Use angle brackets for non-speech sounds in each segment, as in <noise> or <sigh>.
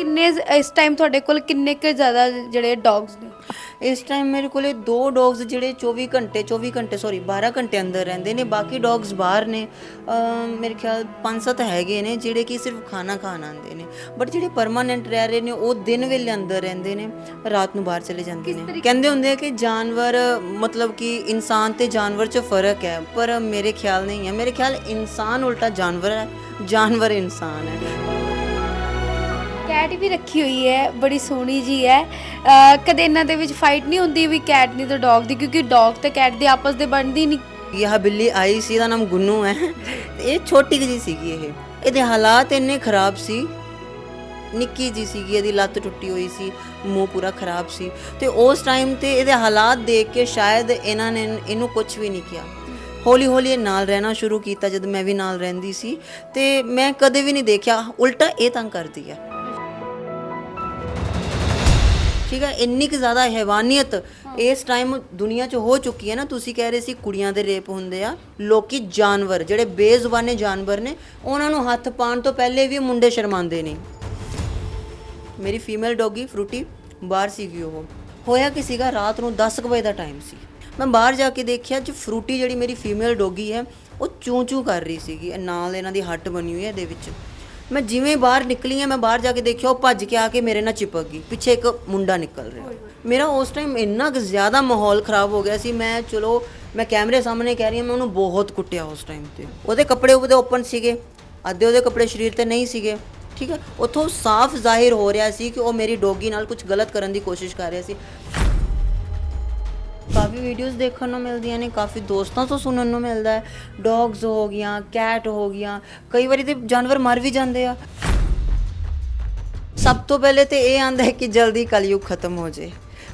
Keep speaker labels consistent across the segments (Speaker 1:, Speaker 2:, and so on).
Speaker 1: ਕਿੰਨੇ ਇਸ ਟਾਈਮ ਤੁਹਾਡੇ ਕੋਲ ਕਿੰਨੇ ਕੁ ਜ਼ਿਆਦਾ ਜਿਹੜੇ ਡੌਗਸ ਨੇ?
Speaker 2: ਇਸ ਟਾਈਮ ਮੇਰੇ ਕੋਲੇ ਦੋ ਡੌਗਸ ਜਿਹੜੇ 24 ਘੰਟੇ 24 ਘੰਟੇ ਸੌਰੀ 12 ਘੰਟੇ ਅੰਦਰ ਰਹਿੰਦੇ ਨੇ ਬਾਕੀ ਡੌਗਸ ਬਾਹਰ ਨੇ। ਅਮ ਮੇਰੇ ਖਿਆਲ ਪੰਜ ਸੱਤ ਹੈਗੇ ਨੇ ਜਿਹੜੇ ਕਿ ਸਿਰਫ ਖਾਣਾ ਖਾਣ ਆਉਂਦੇ ਨੇ। ਬਟ ਜਿਹੜੇ ਪਰਮਾਨੈਂਟ ਰਹਿ ਰਹੇ ਨੇ ਉਹ ਦਿਨ ਵੇਲੇ ਅੰਦਰ ਰਹਿੰਦੇ ਨੇ ਰਾਤ ਨੂੰ ਬਾਹਰ ਚਲੇ ਜਾਂਦੇ ਨੇ। ਕਹਿੰਦੇ ਹੁੰਦੇ ਆ ਕਿ ਜਾਨਵਰ ਮਤਲਬ ਕਿ ਇਨਸਾਨ ਤੇ ਜਾਨਵਰ 'ਚ ਫ਼ਰਕ ਹੈ ਪਰ ਮੇਰੇ ਖਿਆਲ ਨਹੀਂ ਹੈ। ਮੇਰੇ ਖਿਆਲ ਇਨਸਾਨ ਉਲਟਾ ਜਾਨਵਰ ਹੈ ਜਾਨਵਰ ਇਨਸਾਨ ਹੈ।
Speaker 1: ਕੈਟ ਵੀ ਰੱਖੀ ਹੋਈ ਹੈ, ਬੜੀ ਸੋਹਣੀ ਜੀ ਹੈ। ਅਹ ਕਦੇ ਇਹਨਾਂ ਦੇ ਵਿੱਚ ਫਾਈਟ ਨਹੀਂ ਹੁੰਦੀ ਵੀ ਕੈਟ ਨਹੀਂ ਤਾਂ ਡੌਗ ਦੀ, ਕਿਉਂਕਿ ਡੌਗ ਤੇ ਕੈਟ ਦੀ ਆਪਸ ਦੇ ਬਣਦੀ ਨਹੀਂ।
Speaker 2: ਇਹ ਬਿੱਲੀ ਆਈ ਸੀ, ਇਹਦਾ ਨਾਮ ਗੁੰਨੂ ਹੈ। ਇਹ ਛੋਟੀ ਜਿਹੀ ਸੀਗੀ ਇਹ। ਇਹਦੇ ਹਾਲਾਤ ਇੰਨੇ ਖਰਾਬ ਸੀ। ਨਿੱਕੀ ਜੀ ਸੀਗੀ, ਇਹਦੀ ਲੱਤ ਟੁੱਟੀ ਹੋਈ ਸੀ, ਮੂੰਹ ਪੂਰਾ ਖਰਾਬ ਸੀ। ਤੇ ਉਸ ਟਾਈਮ ਤੇ ਇਹਦੇ ਹਾਲਾਤ ਦੇਖ ਕੇ ਸ਼ਾਇਦ ਇਹਨਾਂ ਨੇ ਇਹਨੂੰ ਕੁਝ ਵੀ ਨਹੀਂ ਕਿਹਾ। ਹੌਲੀ ਹੌਲੀ ਇਹ ਨਾਲ ਰਹਿਣਾ ਸ਼ੁਰੂ ਕੀਤਾ, ਜਦ ਮੈਂ ਵੀ ਨਾਲ ਰਹਿੰਦੀ ਸੀ। ਤੇ ਮੈਂ ਕਦੇ ਵੀ ਨਹੀਂ ਦੇਖਿਆ। ਉਲਟਾ ਇਹ ਤੰਗ ਕਰਦੀ ਹੈ। ਠੀਕ ਹੈ ਇੰਨੀ ਕੁ ਜ਼ਿਆਦਾ ਹੈਵਾਨੀਅਤ ਇਸ ਟਾਈਮ ਦੁਨੀਆ 'ਚ ਹੋ ਚੁੱਕੀ ਹੈ ਨਾ ਤੁਸੀਂ ਕਹਿ ਰਹੇ ਸੀ ਕੁੜੀਆਂ ਦੇ ਰੇਪ ਹੁੰਦੇ ਆ ਲੋਕੀ ਜਾਨਵਰ ਜਿਹੜੇ ਬੇਜ਼ੁਬਾਨੇ ਜਾਨਵਰ ਨੇ ਉਹਨਾਂ ਨੂੰ ਹੱਥ ਪਾਉਣ ਤੋਂ ਪਹਿਲੇ ਵੀ ਮੁੰਡੇ ਸ਼ਰਮਾਉਂਦੇ ਨੇ। ਮੇਰੀ ਫੀਮੇਲ ਡੌਗੀ ਫਰੂਟੀ ਬਾਹਰ ਸੀਗੀ ਉਹ। ਹੋਇਆ ਕਿ ਸੀਗਾ ਰਾਤ ਨੂੰ 10 ਕੁ ਵਜੇ ਦਾ ਟਾਈਮ ਸੀ। ਮੈਂ ਬਾਹਰ ਜਾ ਕੇ ਦੇਖਿਆ ਕਿ ਫਰੂਟੀ ਜਿਹੜੀ ਮੇਰੀ ਫੀਮੇਲ ਡੌਗੀ ਹੈ ਉਹ ਚੂੰ ਚੂੰ ਕਰ ਰਹੀ ਸੀਗੀ। ਨਾਲ ਇਹਨਾਂ ਦੀ ਹੱਟ ਬਣੀ ਹੋਈ ਹੈ ਇਹਦੇ ਵਿੱਚ। ਮੈਂ ਜਿਵੇਂ ਬਾਹਰ ਨਿਕਲੀ ਹਾਂ ਮੈਂ ਬਾਹਰ ਜਾ ਕੇ ਦੇਖਿਆ ਉਹ ਭੱਜ ਕੇ ਆ ਕੇ ਮੇਰੇ ਨਾਲ ਚਿਪਕ ਗਈ। ਪਿੱਛੇ ਇੱਕ ਮੁੰਡਾ ਨਿਕਲ ਰਿਹਾ। ਮੇਰਾ ਉਸ ਟਾਈਮ ਇੰਨਾ ਕੁ ਜ਼ਿਆਦਾ ਮਾਹੌਲ ਖਰਾਬ ਹੋ ਗਿਆ ਸੀ ਮੈਂ ਚਲੋ ਮੈਂ ਕੈਮਰੇ ਸਾਹਮਣੇ ਕਹਿ ਰਹੀ ਹਾਂ ਮੈਂ ਉਹਨੂੰ ਬਹੁਤ ਕੁੱਟਿਆ ਉਸ ਟਾਈਮ ਤੇ। ਉਹਦੇ ਕੱਪੜੇ ਉਹਦੇ ਓਪਨ ਸੀਗੇ। ਅੱਧੇ ਉਹਦੇ ਕੱਪੜੇ ਸਰੀਰ ਤੇ ਨਹੀਂ ਸੀਗੇ। ਠੀਕ ਹੈ? ਉੱਥੋਂ ਸਾਫ਼ ਜ਼ਾਹਿਰ ਹੋ ਰਿਹਾ ਸੀ ਕਿ ਉਹ ਮੇਰੀ ਡੋਗੀ ਨਾਲ ਕੁਝ ਗਲਤ ਕਰਨ ਦੀ ਕੋਸ਼ਿਸ਼ ਕਰ ਰਿਹਾ ਸੀ। ਕਾਫੀ ਵੀਡੀਓਜ਼ ਦੇਖਣ ਨੂੰ ਮਿਲਦੀਆਂ ਨੇ, ਕਾਫੀ ਦੋਸਤਾਂ ਤੋਂ ਸੁਣਨ ਨੂੰ ਮਿਲਦਾ ਹੈ। ਡੌਗਸ ਹੋ ਗਈਆਂ ਕੈਟ ਹੋ ਗਈਆਂ, ਕਈ ਵਾਰੀ ਤੇ ਜਾਨਵਰ ਮਰ ਵੀ ਜਾਂਦੇ ਆ। ਸਭ ਤੋਂ ਪਹਿਲੇ ਤੇ ਇਹ ਆਂਦਾ ਹੈ ਕਿ ਜਲਦੀ ਕਲਯੁਗ ਖਤਮ ਹੋ ਜੇ।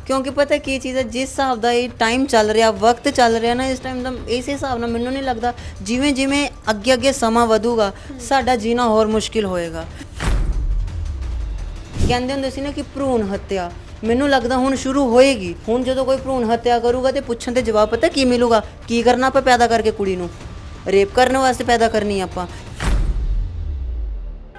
Speaker 2: ਕਿਉਂਕਿ ਪਤਾ ਕੀ ਚੀਜ਼ ਹੈ, ਜਿਸ ਹਿਸਾਬ ਦਾ ਇਹ ਟਾਈਮ ਚੱਲ ਰਿਹਾ, ਵਕਤ ਚੱਲ ਰਿਹਾ ਨਾ, ਇਸ ਟਾਈਮ ਦਾ ਇਸੇ ਹਿਸਾਬ ਨਾਲ ਮੈਨੂੰ ਨਹੀਂ ਲੱਗਦਾ, ਜਿਵੇਂ ਜਿਵੇਂ ਅੱਗੇ ਅੱਗੇ ਸਮਾਂ ਵਧੂਗਾ, ਸਾਡਾ ਜੀਣਾ ਹੋਰ ਮੁਸ਼ਕਿਲ ਹੋਏਗਾ। ਕਹਿੰਦੇ ਹੁੰਦੇ ਸੀ ਨਾ ਕਿ ਭਰੂਣ ਹੱਤਿਆ ਮੈਨੂੰ ਲੱਗਦਾ ਹੁਣ ਸ਼ੁਰੂ ਹੋਏਗੀ। ਹੁਣ ਜਦੋਂ ਕੋਈ ਭਰੂਣ ਹੱਤਿਆ ਕਰੂਗਾ ਤੇ ਪੁੱਛਣ ਤੇ ਜਵਾਬ ਪਤਾ ਕੀ ਮਿਲੂਗਾ? ਕੀ ਕਰਨਾ ਆਪਾਂ ਪੈਦਾ ਕਰਕੇ ਕੁੜੀ ਨੂੰ? ਰੇਪ ਕਰਨ ਵਾਸਤੇ ਪੈਦਾ ਕਰਨੀ ਆਪਾਂ।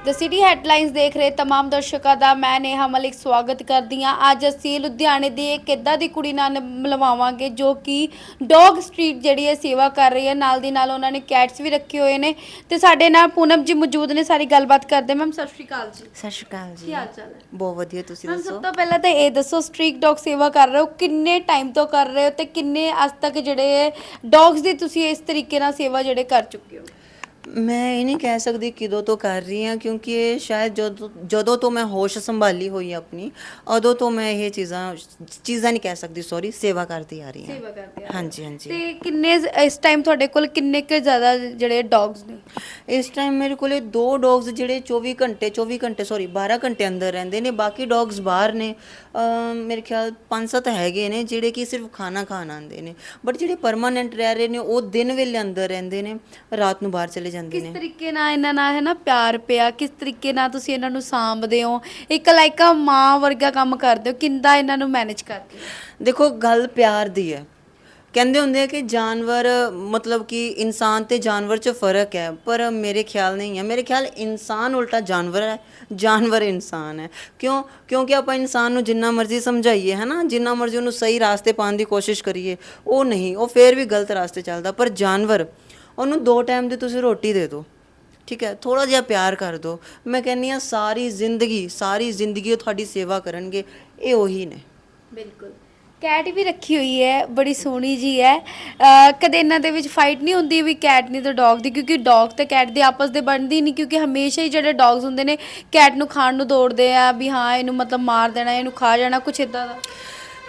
Speaker 1: ਦ ਸਿਟੀ ਹੈਡਲਾਈਨਸ ਦੇਖ ਰਹੇ तमाम ਦਰਸ਼ਕਾਂ ਦਾ ਮੈਂ ਨੇਹਾ ਮਲਿਕ ਸਵਾਗਤ ਕਰਦੀ ਹਾਂ ਅੱਜ ਅਸੀਂ ਲੁਧਿਆਣੇ ਦੀ ਇੱਕ ਇੱਦਾਂ ਦੀ ਕੁੜੀ ਨਾਲ ਮਿਲਵਾਵਾਂਗੇ ਜੋ ਕਿ ਡੌਗ ਸਟਰੀਟ ਜਿਹੜੀ ਹੈ ਸੇਵਾ ਕਰ ਰਹੀ ਹੈ ਨਾਲ ਦੀ ਨਾਲ ਉਹਨਾਂ ਨੇ ਕੈਟਸ ਵੀ ਰੱਖੇ ਹੋਏ ਨੇ ਤੇ ਸਾਡੇ ਨਾਲ ਪੂਨਮ ਜੀ ਮੌਜੂਦ ਨੇ ਸਾਰੀ ਗੱਲਬਾਤ ਕਰਦੇ ਮੈਮ ਸਤਿ ਸ਼੍ਰੀ ਅਕਾਲ ਜੀ
Speaker 2: ਸਤਿ ਸ਼੍ਰੀ ਅਕਾਲ
Speaker 1: ਕੀ ਹਾਲ ਚਾਲ ਹੈ
Speaker 2: ਬਹੁਤ ਵਧੀਆ ਤੁਸੀਂ
Speaker 1: ਮੈਮ
Speaker 2: ਦੱਸੋ
Speaker 1: ਸਭ ਤੋਂ ਪਹਿਲਾਂ ਤਾਂ ਇਹ ਦੱਸੋ ਸਟਰੀਟ ਡੌਗ ਸੇਵਾ ਕਰ ਰਹੇ ਹੋ ਕਿੰਨੇ ਟਾਈਮ ਤੋਂ ਕਰ ਰਹੇ ਹੋ ਤੇ ਕਿੰਨੇ ਅੱਜ ਤੱਕ ਜਿਹੜੇ ਡੌਗਸ ਦੀ ਤੁਸੀਂ ਇਸ ਤਰੀਕੇ ਨਾਲ ਸੇਵਾ ਜਿਹੜੇ ਕਰ ਚੁੱਕੇ ਹੋ
Speaker 2: ਮੈਂ ਇਹ ਨਹੀਂ ਕਹਿ ਸਕਦੀ ਕਿਦੋਂ ਤੋਂ ਕਰ ਰਹੀ ਹਾਂ ਕਿਉਂਕਿ ਇਹ ਸ਼ਾਇਦ ਜਦੋਂ ਜਦੋਂ ਤੋਂ ਮੈਂ ਹੋਸ਼ ਸੰਭਾਲੀ ਹੋਈ ਆਪਣੀ ਉਦੋਂ ਤੋਂ ਮੈਂ ਇਹ ਚੀਜ਼ਾਂ ਚੀਜ਼ਾਂ ਨਹੀਂ ਕਹਿ ਸਕਦੀ ਸੌਰੀ ਸੇਵਾ ਕਰਦੀ ਆ ਰਹੀ ਹਾਂ।
Speaker 1: ਸੇਵਾ ਕਰਦੇ ਆ
Speaker 2: ਹਾਂਜੀ ਹਾਂਜੀ।
Speaker 1: ਤੇ ਕਿੰਨੇ ਇਸ ਟਾਈਮ ਤੁਹਾਡੇ ਕੋਲ ਕਿੰਨੇ ਕੁ ਜ਼ਿਆਦਾ ਜਿਹੜੇ ਡੌਗਸ ਨੇ?
Speaker 2: ਇਸ ਟਾਈਮ ਮੇਰੇ ਕੋਲੇ ਦੋ ਡੌਗਸ ਜਿਹੜੇ 24 ਘੰਟੇ 24 ਘੰਟੇ ਸੌਰੀ 12 ਘੰਟੇ ਅੰਦਰ ਰਹਿੰਦੇ ਨੇ ਬਾਕੀ ਡੌਗਸ ਬਾਹਰ ਨੇ ਅਮ ਮੇਰੇ ਖਿਆਲ ਪੰਜ ਸੱਤ ਹੈਗੇ ਨੇ ਜਿਹੜੇ ਕਿ ਸਿਰਫ ਖਾਣਾ ਖਾਣ ਆਉਂਦੇ ਨੇ। ਬਟ ਜਿਹੜੇ ਪਰਮਾਨੈਂਟ ਰਹਿ ਰਹੇ ਨੇ ਉਹ ਦਿਨ ਵੇਲੇ ਅੰਦਰ ਰਹਿੰਦੇ ਨੇ ਰਾਤ ਨੂੰ ਬਾਹਰ ਚਲੇ ਜਾਂਦੇ
Speaker 1: ਕਿਸ
Speaker 2: ਨੇ।
Speaker 1: ਤਰੀਕੇ ਨਾਲ ਇਹਨਾਂ ਨਾਲ ਹੈ ਨਾ ਪਿਆਰ ਪਿਆ? ਕਿਸ ਤਰੀਕੇ ਨਾਲ ਤੁਸੀਂ ਇਹਨਾਂ ਨੂੰ ਸਾਂਭਦੇ ਹੋ? ਇੱਕ ਲਾਈਕ ਆ ਮਾਂ ਵਰਗਾ ਕੰਮ ਕਰਦੇ ਹੋ। ਕਿੰਦਾ ਇਹਨਾਂ ਨੂੰ ਮੈਨੇਜ ਕਰਦੇ ਹੋ?
Speaker 2: ਦੇਖੋ ਗੱਲ ਪਿਆਰ ਦੀ ਹੈ। ਕਹਿੰਦੇ ਹੁੰਦੇ ਆ ਕਿ ਜਾਨਵਰ ਮਤਲਬ ਕਿ ਇਨਸਾਨ ਤੇ ਜਾਨਵਰ 'ਚ ਫ਼ਰਕ ਹੈ। ਪਰ ਮੇਰੇ ਖਿਆਲ ਨਹੀਂ ਹੈ। ਮੇਰੇ ਖਿਆਲ ਇਨਸਾਨ ਉਲਟਾ ਜਾਨਵਰ ਹੈ ਜਾਨਵਰ ਇਨਸਾਨ ਹੈ। ਕਿਉਂ? ਕਿਉਂਕਿ ਆਪਾਂ ਇਨਸਾਨ ਨੂੰ ਜਿੰਨਾ ਮਰਜ਼ੀ ਸਮਝਾਈਏ ਹੈ ਨਾ? ਜਿੰਨਾ ਮਰਜ਼ੀ ਉਹਨੂੰ ਸਹੀ ਰਾਸਤੇ ਪਾਉਣ ਦੀ ਕੋਸ਼ਿਸ਼ ਕਰੀਏ ਉਹ ਨਹੀਂ। ਉਹ ਫੇਰ ਵੀ ਗਲਤ ਰਾਸਤੇ ਚੱਲਦਾ। ਪਰ ਜਾਨਵਰ ਉਹਨੂੰ ਦੋ ਟਾਈਮ ਦੀ ਤੁਸੀਂ ਰੋਟੀ ਦੇ ਦਿਓ। ਠੀਕ ਹੈ ਥੋੜਾ ਜਿਹਾ ਪਿਆਰ ਕਰ ਦਿਓ। ਮੈਂ ਕਹਿੰਨੀ ਆ ਸਾਰੀ ਜ਼ਿੰਦਗੀ ਸਾਰੀ ਜ਼ਿੰਦਗੀ ਉਹ ਤੁਹਾਡੀ ਸੇਵਾ ਕਰਨਗੇ ਇਹ ਉਹੀ ਨੇ।
Speaker 1: ਬਿਲਕੁਲ। ਕੈਟ ਵੀ ਰੱਖੀ ਹੋਈ ਹੈ ਬੜੀ ਸੋਹਣੀ ਜੀ ਹੈ। ਅਹ ਕਦੇ ਇਹਨਾਂ ਦੇ ਵਿੱਚ ਫਾਈਟ ਨਹੀਂ ਹੁੰਦੀ ਵੀ ਕੈਟ ਨਹੀਂ ਤਾਂ ਡੌਗ ਦੀ ਕਿਉਂਕਿ ਡੌਗ ਤੇ ਕੈਟ ਦੀ ਆਪਸ ਦੇ ਬਣਦੀ ਨਹੀਂ ਕਿਉਂਕਿ ਹਮੇਸ਼ਾ ਹੀ ਜਿਹੜੇ ਡੌਗਸ ਹੁੰਦੇ ਨੇ ਕੈਟ ਨੂੰ ਖਾਣ ਨੂੰ ਦੌੜਦੇ ਆ ਵੀ ਹਾਂ ਇਹਨੂੰ ਮਤਲਬ ਮਾਰ ਦੇਣਾ ਇਹਨੂੰ ਖਾ ਜਾਣਾ ਕੁਛ ਇਦਾਂ ਦਾ।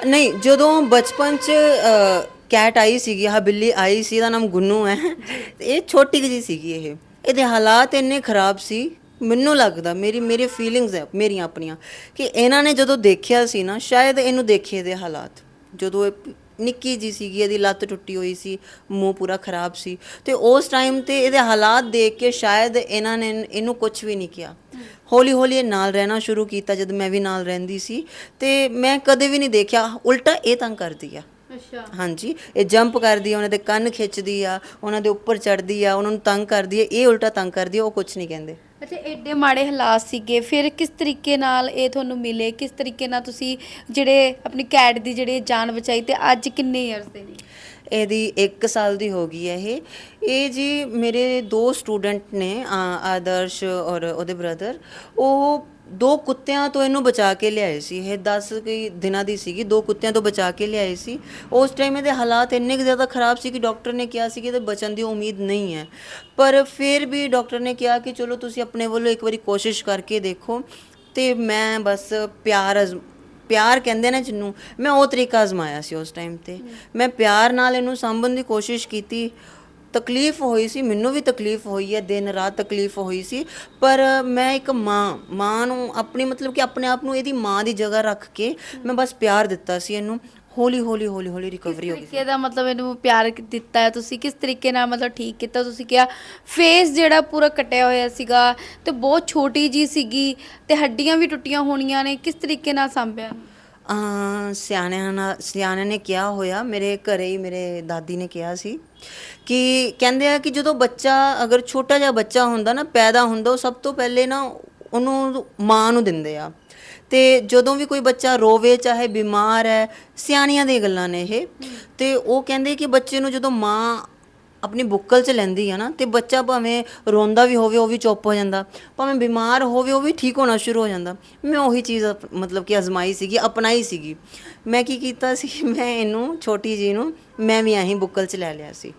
Speaker 2: ਨਹੀਂ ਜਦੋਂ ਬਚਪਨ ਚ ਅ, ਕੈਟ ਆਈ ਸੀਗੀ, ਆਹ ਬਿੱਲੀ ਆਈ ਸੀ, ਇਹਦਾ ਨਾਮ ਗੁੰਨੂ ਹੈ। ਤੇ ਇਹ ਛੋਟੀ ਜਿਹੀ ਸੀਗੀ ਇਹ। ਇਹਦੇ ਹਾਲਾਤ ਇੰਨੇ ਖਰਾਬ ਸੀ, ਮੈਨੂੰ ਲੱਗਦਾ, ਮੇਰੀ, ਮੇਰੇ ਫੀਲਿੰਗਸ ਹੈ, ਮੇਰੀਆਂ ਆਪਣੀਆਂ, ਕਿ ਇਹਨਾਂ ਨੇ ਜਦੋਂ ਦੇਖਿਆ ਸੀ ਨਾ, ਸ਼ਾਇਦ ਇਹਨੂੰ ਦੇਖੇ ਦੇ ਹਾਲਾਤ। ਜਦੋਂ ਇਹ ਨਿੱਕੀ ਜੀ ਸੀਗੀ, ਇਹਦੀ ਲੱਤ ਟੁੱਟੀ ਹੋਈ ਸੀ, ਮੂੰਹ ਪੂਰਾ ਖਰਾਬ ਸੀ, ਤੇ ਉਸ ਟਾਈਮ ਤੇ ਇਹਦੇ ਹਾਲਾਤ ਦੇਖ ਕੇ ਸ਼ਾਇਦ ਇਹਨਾਂ ਨੇ ਇਹਨੂੰ ਕੁਝ ਵੀ ਨਹੀਂ ਕਿਹਾ। ਹੌਲੀ ਹੌਲੀ ਇਹ ਨਾਲ ਰਹਿਣਾ ਸ਼ੁਰੂ ਕੀਤਾ, ਜਦ ਮੈਂ ਵੀ ਨਾਲ ਰਹਿੰਦੀ ਸੀ, ਤੇ ਮੈਂ ਕਦੇ ਵੀ ਨਹੀਂ ਦੇਖਿਆ। ਉਲਟਾ ਇਹ ਤੰਗ ਕਰਦੀ ਆ।
Speaker 1: ਅੱਛਾ।
Speaker 2: ਹਾਂਜੀ ਇਹ ਜੰਪ ਕਰਦੀ ਆ ਉਹਨਾਂ ਦੇ ਕੰਨ ਖਿੱਚਦੀ ਆ ਉਹਨਾਂ ਦੇ ਉੱਪਰ ਚੜਦੀ ਆ ਉਹਨਾਂ ਨੂੰ ਤੰਗ ਕਰਦੀ ਆ ਇਹ ਉਲਟਾ ਤੰਗ ਕਰਦੀ ਆ ਉਹ ਕੁਝ ਨਹੀਂ ਕਹਿੰਦੇ।
Speaker 1: ਅੱਛਾ ਐਡੇ ਮਾੜੇ ਹਾਲਾਤ ਸੀਗੇ ਫਿਰ ਕਿਸ ਤਰੀਕੇ ਨਾਲ ਇਹ ਤੁਹਾਨੂੰ ਮਿਲੇ? ਕਿਸ ਤਰੀਕੇ ਨਾਲ ਤੁਸੀਂ ਜਿਹੜੇ ਆਪਣੀ ਕੈਟ ਦੀ ਜਿਹੜੀ ਜਾਨ ਬਚਾਈ ਤੇ ਅੱਜ ਕਿੰਨੇ ਇਅਰਸ ਦੇ ਨੇ?
Speaker 2: ਇਹਦੀ 1 ਸਾਲ ਦੀ ਹੋ ਗਈ ਹੈ ਇਹ। ਇਹ ਜੀ ਮੇਰੇ ਦੋ ਸਟੂਡੈਂਟ ਨੇ ਆਦਰਸ਼ ਔਰ ਉਹਦੇ ਬ੍ਰਦਰ ਉਹ ਦੋ ਕੁੱਤਿਆਂ ਤੋਂ ਇਹਨੂੰ ਬਚਾ ਕੇ ਲਿਆਏ ਸੀ। ਇਹ 10 ਕਈ ਦਿਨਾਂ ਦੀ ਸੀਗੀ, ਦੋ ਕੁੱਤਿਆਂ ਤੋਂ ਬਚਾ ਕੇ ਲਿਆਏ ਸੀ। ਉਸ ਟਾਈਮ ਇਹਦੇ ਹਾਲਾਤ ਇੰਨੇ ਕੁ ਜ਼ਿਆਦਾ ਖਰਾਬ ਸੀ ਕਿ ਡਾਕਟਰ ਨੇ ਕਿਹਾ ਸੀ ਕਿ ਇਹਦੇ ਬਚਣ ਦੀ ਉਮੀਦ ਨਹੀਂ ਹੈ। ਪਰ ਫਿਰ ਵੀ ਡਾਕਟਰ ਨੇ ਕਿਹਾ ਕਿ ਚਲੋ ਤੁਸੀਂ ਆਪਣੇ ਵੱਲੋਂ ਇੱਕ ਵਾਰੀ ਕੋਸ਼ਿਸ਼ ਕਰਕੇ ਦੇਖੋ ਤੇ ਮੈਂ ਬਸ ਪਿਆਰ ਅਜ਼ਮ ਪਿਆਰ ਕਹਿੰਦੇ ਨੇ ਜਿਹਨੂੰ, ਮੈਂ ਉਹ ਤਰੀਕਾ ਅਜ਼ਮਾਇਆ ਸੀ ਉਸ ਟਾਈਮ ਤੇ। ਮੈਂ ਪਿਆਰ ਨਾਲ ਇਹਨੂੰ ਸਾਂਭਣ ਦੀ ਕੋਸ਼ਿਸ਼ ਕੀਤੀ। ਤਕਲੀਫ ਹੋਈ ਸੀ ਮੈਨੂੰ ਵੀ ਤਕਲੀਫ ਹੋਈ ਹੈ ਦਿਨ ਰਾਤ ਤਕਲੀਫ ਹੋਈ ਸੀ ਪਰ ਮੈਂ ਇੱਕ ਮਾਂ ਮਾਂ ਨੂੰ ਆਪਣੀ ਮਤਲਬ ਕਿ ਆਪਣੇ ਆਪ ਨੂੰ ਇਹਦੀ ਮਾਂ ਦੀ ਜਗ੍ਹਾ ਰੱਖ ਕੇ ਮੈਂ ਬਸ ਪਿਆਰ ਦਿੱਤਾ ਸੀ ਇਹਨੂੰ ਹੌਲੀ ਹੌਲੀ ਹੌਲੀ ਹੌਲੀ ਰਿਕਵਰੀ ਹੋ ਗਈ
Speaker 1: ਤਰੀਕੇ ਦਾ ਮਤਲਬ ਇਹਨੂੰ ਪਿਆਰ ਦਿੱਤਾ ਹੈ ਤੁਸੀਂ ਕਿਸ ਤਰੀਕੇ ਨਾਲ ਮਤਲਬ ਠੀਕ ਕੀਤਾ ਤੁਸੀਂ ਕਿਹਾ ਫੇਸ ਜਿਹੜਾ ਪੂਰਾ ਕੱਟਿਆ ਹੋਇਆ ਸੀਗਾ ਤੇ ਬਹੁਤ ਛੋਟੀ ਜੀ ਸੀਗੀ ਤੇ ਹੱਡੀਆਂ ਵੀ ਟੁੱਟੀਆਂ ਹੋਣੀਆਂ ਨੇ ਕਿਸ ਤਰੀਕੇ ਨਾਲ ਸੰਭਿਆ?
Speaker 2: ਸਿਆਣਿਆਂ ਨਾਲ ਸਿਆਣਿਆਂ ਨੇ ਕਿਹਾ ਹੋਇਆ, ਮੇਰੇ ਘਰੇ ਹੀ ਮੇਰੇ ਦਾਦੀ ਨੇ ਕਿਹਾ ਸੀ ਕਿ ਕਹਿੰਦੇ ਆ ਕਿ ਜਦੋਂ ਬੱਚਾ, ਅਗਰ ਛੋਟਾ ਜਿਹਾ ਬੱਚਾ ਹੁੰਦਾ ਨਾ, ਪੈਦਾ ਹੁੰਦਾ, ਉਹ ਸਭ ਤੋਂ ਪਹਿਲੇ ਨਾ ਉਹਨੂੰ ਮਾਂ ਨੂੰ ਦਿੰਦੇ ਆ। ਤੇ ਜਦੋਂ ਵੀ ਕੋਈ ਬੱਚਾ ਰੋਵੇ, ਚਾਹੇ ਬਿਮਾਰ ਹੈ, ਸਿਆਣੀਆਂ ਦੀਆਂ ਗੱਲਾਂ ਨੇ ਇਹ। ਤੇ ਉਹ ਕਹਿੰਦੇ ਕਿ ਬੱਚੇ ਨੂੰ ਜਦੋਂ ਮਾਂ ਆਪਣੀ ਬੁੱਕਲ 'ਚ ਲੈਂਦੀ ਆ ਨਾ, ਤੇ ਬੱਚਾ ਭਾਵੇਂ ਰੋਂਦਾ ਵੀ ਹੋਵੇ, ਉਹ ਵੀ ਚੁੱਪ ਹੋ ਜਾਂਦਾ। ਭਾਵੇਂ ਬਿਮਾਰ ਹੋਵੇ, ਉਹ ਵੀ ਠੀਕ ਹੋਣਾ ਸ਼ੁਰੂ ਹੋ ਜਾਂਦਾ। ਮੈਂ ਉਹੀ ਚੀਜ਼ ਅਪ- ਮਤਲਬ ਕਿ ਅਜ਼ਮਾਈ ਸੀਗੀ, ਅਪਣਾਈ ਸੀਗੀ। ਮੈਂ ਕੀ ਕੀਤਾ ਸੀ, <laughs> ਮੈਂ ਇਹਨੂੰ, ਛੋਟੀ ਜੀ ਨੂੰ, ਮੈਂ ਵੀ ਆਹੀ ਬੁੱਕਲ 'ਚ ਲੈ ਲਿਆ ਸੀ।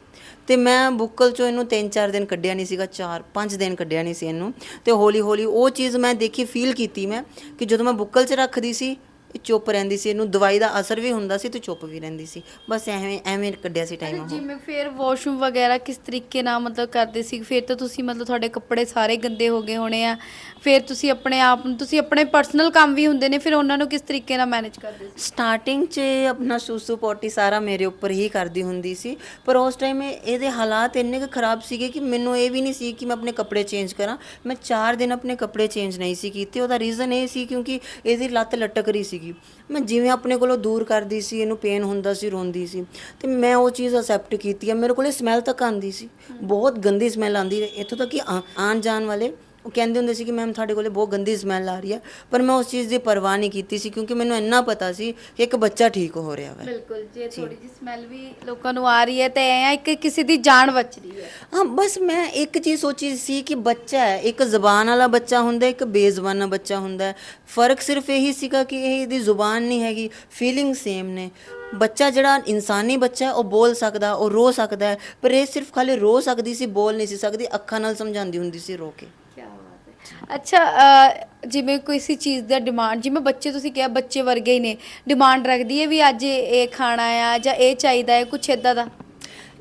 Speaker 2: ਤੇ ਮੈਂ ਬੁੱਕਲ 'ਚੋਂ ਇਹਨੂੰ 3-4 ਦਿਨ ਕੱਢਿਆ ਨਹੀਂ ਸੀਗਾ 4-5 ਦਿਨ ਕੱਢਿਆ ਨਹੀਂ ਸੀ ਇਹਨੂੰ। ਤੇ ਹੌਲੀ ਹੌਲੀ ਉਹ ਚੀਜ਼ ਮੈਂ ਦੇਖੀ ਫੀਲ ਕੀਤੀ ਮੈਂ, ਕਿ ਜਦੋਂ ਮੈਂ ਬੁੱਕਲ 'ਚ ਰੱਖਦੀ ਸੀ ਇਹ ਚੁੱਪ ਰਹਿੰਦੀ ਸੀ ਇਹਨੂੰ ਦਵਾਈ ਦਾ ਅਸਰ ਵੀ ਹੁੰਦਾ ਸੀ ਤੇ ਚੁੱਪ ਵੀ ਰਹਿੰਦੀ ਸੀ। ਬਸ ਐਵੇਂ ਐਵੇਂ ਕੱਢਿਆ ਸੀ ਟਾਈਮ ਉਹ।
Speaker 1: ਜਿਵੇਂ ਫਿਰ ਵਾਸ਼ਰੂਮ ਵਗੈਰਾ ਕਿਸ ਤਰੀਕੇ ਨਾਲ ਮਤਲਬ ਕਰਦੇ ਸੀ? ਫਿਰ ਤਾਂ ਤੁਸੀਂ ਮਤਲਬ ਤੁਹਾਡੇ ਕੱਪੜੇ ਸਾਰੇ ਗੰਦੇ ਹੋ ਗਏ ਹੋਣੇ ਆ। ਫਿਰ ਤੁਸੀਂ ਆਪਣੇ ਆਪ ਨੂੰ ਤੁਸੀਂ ਆਪਣੇ ਪਰਸਨਲ ਕੰਮ ਵੀ ਹੁੰਦੇ ਨੇ ਫਿਰ ਉਹਨਾਂ ਨੂੰ ਕਿਸ ਤਰੀਕੇ ਨਾਲ ਮੈਨੇਜ ਕਰਦੇ ਸੀ?
Speaker 2: ਸਟਾਰਟਿੰਗ 'ਚ ਆਪਣਾ ਸੂਸੂ ਪੋਟੀ ਸਾਰਾ ਮੇਰੇ ਉੱਪਰ ਹੀ ਕਰਦੀ ਹੁੰਦੀ ਸੀ। ਪਰ ਉਸ ਟਾਈਮ ਇਹਦੇ ਹਾਲਾਤ ਇੰਨੇ ਕੁ ਖਰਾਬ ਸੀਗੇ ਕਿ ਮੈਨੂੰ ਇਹ ਵੀ ਨਹੀਂ ਸੀ ਕਿ ਮੈਂ ਆਪਣੇ ਕੱਪੜੇ ਚੇਂਜ ਕਰਾਂ। ਮੈਂ 4 ਦਿਨ ਆਪਣੇ ਕੱਪੜੇ ਚੇਂਜ ਨਹੀਂ ਸੀ ਕੀਤੇ। ਉਹਦਾ ਰੀਜ਼ਨ ਇਹ ਸੀ ਕਿਉਂਕਿ ਇਹਦੀ ਲੱਤ ਲਟਕ ਰਹੀ ਸੀਗੀ। ਮੈਂ ਜਿਵੇਂ ਆਪਣੇ ਕੋਲੋਂ ਦੂਰ ਕਰਦੀ ਸੀ, ਇਹਨੂੰ ਪੇਨ ਹੁੰਦਾ ਸੀ, ਰੋਂਦੀ ਸੀ, ਤੇ ਮੈਂ ਉਹ ਚੀਜ਼ ਅਸੈਪਟ ਕੀਤੀ ਹੈ ਮੇਰੇ ਕੋਲੇ ਸਮੈਲ ਤੱਕ ਆਂਦੀ ਸੀ। ਬਹੁਤ ਗੰਦੀ ਸਮੈਲ ਆਂਦੀ ਇੱਥੋਂ ਤੱਕ ਕਿ ਆ- ਆਉਣ ਜਾਣ ਵਾਲੇ ਉਹ ਕਹਿੰਦੇ ਹੁੰਦੇ ਸੀ ਕਿ ਮੈਮ ਤੁਹਾਡੇ ਕੋਲੇ ਬਹੁਤ ਗੰਦੀ ਸਮੈਲ ਆ ਰਹੀ ਹੈ ਪਰ ਮੈਂ ਉਸ ਚੀਜ਼ ਦੀ ਪਰਵਾਹ ਨਹੀਂ ਕੀਤੀ ਸੀ ਕਿਉਂਕਿ ਮੈਨੂੰ ਇੰਨਾ ਪਤਾ ਸੀ ਕਿ ਇੱਕ ਬੱਚਾ ਠੀਕ ਹੋ ਰਿਹਾ ਹੈ
Speaker 1: ਬਿਲਕੁਲ ਜੇ ਥੋੜੀ ਜਿਹੀ ਸਮੈਲ ਵੀ ਲੋਕਾਂ ਨੂੰ ਆ ਰਹੀ ਹੈ ਤੇ ਐ ਆ ਕਿ ਕਿਸੇ ਦੀ ਜਾਨ ਬਚ ਰਹੀ ਹੈ।
Speaker 2: ਹਾਂ ਬਸ ਮੈਂ ਇੱਕ ਚੀਜ਼ ਸੋਚੀ ਸੀ ਕਿ ਬੱਚਾ ਹੈ ਇੱਕ ਜ਼ੁਬਾਨ ਵਾਲਾ ਬੱਚਾ ਹੁੰਦਾ ਇੱਕ ਬੇਜ਼ੁਬਾਨਾ ਬੱਚਾ ਹੁੰਦਾ। ਫ਼ਰਕ ਸਿਰਫ ਇਹੀ ਸੀਗਾ ਕਿ ਇਹ ਇਹਦੀ ਜ਼ੁਬਾਨ ਨਹੀਂ ਹੈਗੀ ਫੀਲਿੰਗ ਸੇਮ ਨੇ। ਬੱਚਾ ਜਿਹੜਾ ਇਨਸਾਨੀ ਬੱਚਾ ਹੈ, ਉਹ ਬੋਲ ਸਕਦਾ ਉਹ ਰੋ ਸਕਦਾ ਪਰ ਇਹ ਸਿਰਫ ਖਾਲੀ ਰੋ ਸਕਦੀ ਸੀ ਬੋਲ ਨਹੀਂ ਸੀ ਸਕਦੀ ਅੱਖਾਂ ਨਾਲ ਸਮਝਾਉਂਦੀ ਹੁੰਦੀ ਸੀ ਰੋ ਕੇ।
Speaker 1: ਅੱਛਾ ਅ, ਜਿਵੇਂ ਕਿਸੇ ਚੀਜ਼ ਦਾ ਡਿਮਾਂਡ ਜਿਵੇਂ ਬੱਚੇ ਤੁਸੀਂ ਕਿਹਾ ਬੱਚੇ ਵਰਗੇ ਹੀ ਨੇ ਡਿਮਾਂਡ ਰੱਖਦੀ ਹੈ ਵੀ ਅੱਜ ਇਹ ਖਾਣਾ ਆ ਜਾਂ ਇਹ ਚਾਹੀਦਾ ਹੈ ਕੁਛ ਇਦਾਂ ਦਾ?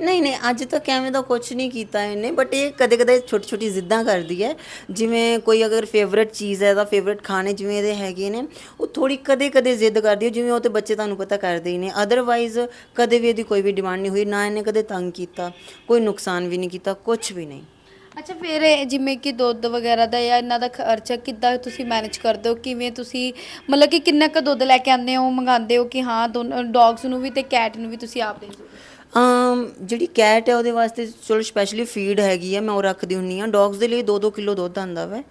Speaker 2: ਨਹੀਂ ਨਹੀਂ ਅੱਜ ਤੱਕ ਐਵੇਂ ਦਾ ਕੁਝ ਨਹੀਂ ਕੀਤਾ ਇਹਨੇ ਬਟ ਇਹ ਕਦੇ ਕਦੇ ਛੋਟੀ ਛੋਟੀ ਜ਼ਿੱਦਾਂ ਕਰਦੀ ਹੈ। ਜਿਵੇਂ ਕੋਈ ਅਗਰ ਫੇਵਰਟ ਚੀਜ਼ ਹੈ ਦਾ ਫੇਵਰਟ ਖਾਣੇ ਜਿਵੇਂ ਇਹਦੇ ਹੈਗੇ ਨੇ ਉਹ ਥੋੜੀ ਕਦੇ ਕਦੇ ਜ਼ਿੱਦ ਕਰਦੀ ਹੈ ਜਿਵੇਂ ਉਹ ਤੇ ਬੱਚੇ ਤੁਹਾਨੂੰ ਪਤਾ ਕਰਦੇ ਹੀ ਨੇ। ਅਦਰਵਾਈਜ਼ ਕਦੇ ਵੀ ਇਹਦੀ ਕੋਈ ਵੀ ਡਿਮਾਂਡ ਨਹੀਂ ਹੋਈ ਨਾ ਇਹਨੇ ਕਦੇ ਤੰਗ ਕੀਤਾ ਕੋਈ ਨੁਕਸਾਨ ਵੀ ਨਹੀਂ ਕੀਤਾ ਕੁਝ ਵੀ ਨਹੀਂ।
Speaker 1: ਅੱਛਾ, ਫਿਰ ਇਹ ਜਿਵੇਂ ਕਿ ਦੁੱਧ ਵਗੈਰਾ ਦਾ ਜਾਂ ਇਹਨਾਂ ਦਾ ਖਰਚਾ ਕਿੱਦਾਂ ਤੁਸੀਂ ਮੈਨੇਜ ਕਰਦੇ ਹੋ? ਕਿਵੇਂ ਤੁਸੀਂ, ਮਤਲਬ ਕਿ ਕਿੰਨਾ ਕੁ ਦੁੱਧ ਲੈ ਕੇ ਆਉਂਦੇ ਹੋ, ਮੰਗਾਉਂਦੇ ਹੋ ਕਿ ਹਾਂ, ਦੋਨੋਂ ਡੌਗਸ ਨੂੰ ਵੀ ਤੇ ਕੈਟ ਨੂੰ ਵੀ ਤੁਸੀਂ ਆਪ ਦੇ ਦਿਓ
Speaker 2: ਅਮ, ਜਿਹੜੀ ਕੈਟ ਹੈ ਉਹਦੇ ਵਾਸਤੇ ਚਲੋ ਸਪੈਸ਼ਲੀ ਫੀਡ ਹੈਗੀ ਆ, ਮੈਂ ਉਹ ਰੱਖਦੀ ਹੁੰਨੀ ਆ ਡੌਗਸ ਦੇ ਲਈ 2-2 ਕਿਲੋ ਦੁੱਧ ਆਂਦਾ ਵੈ।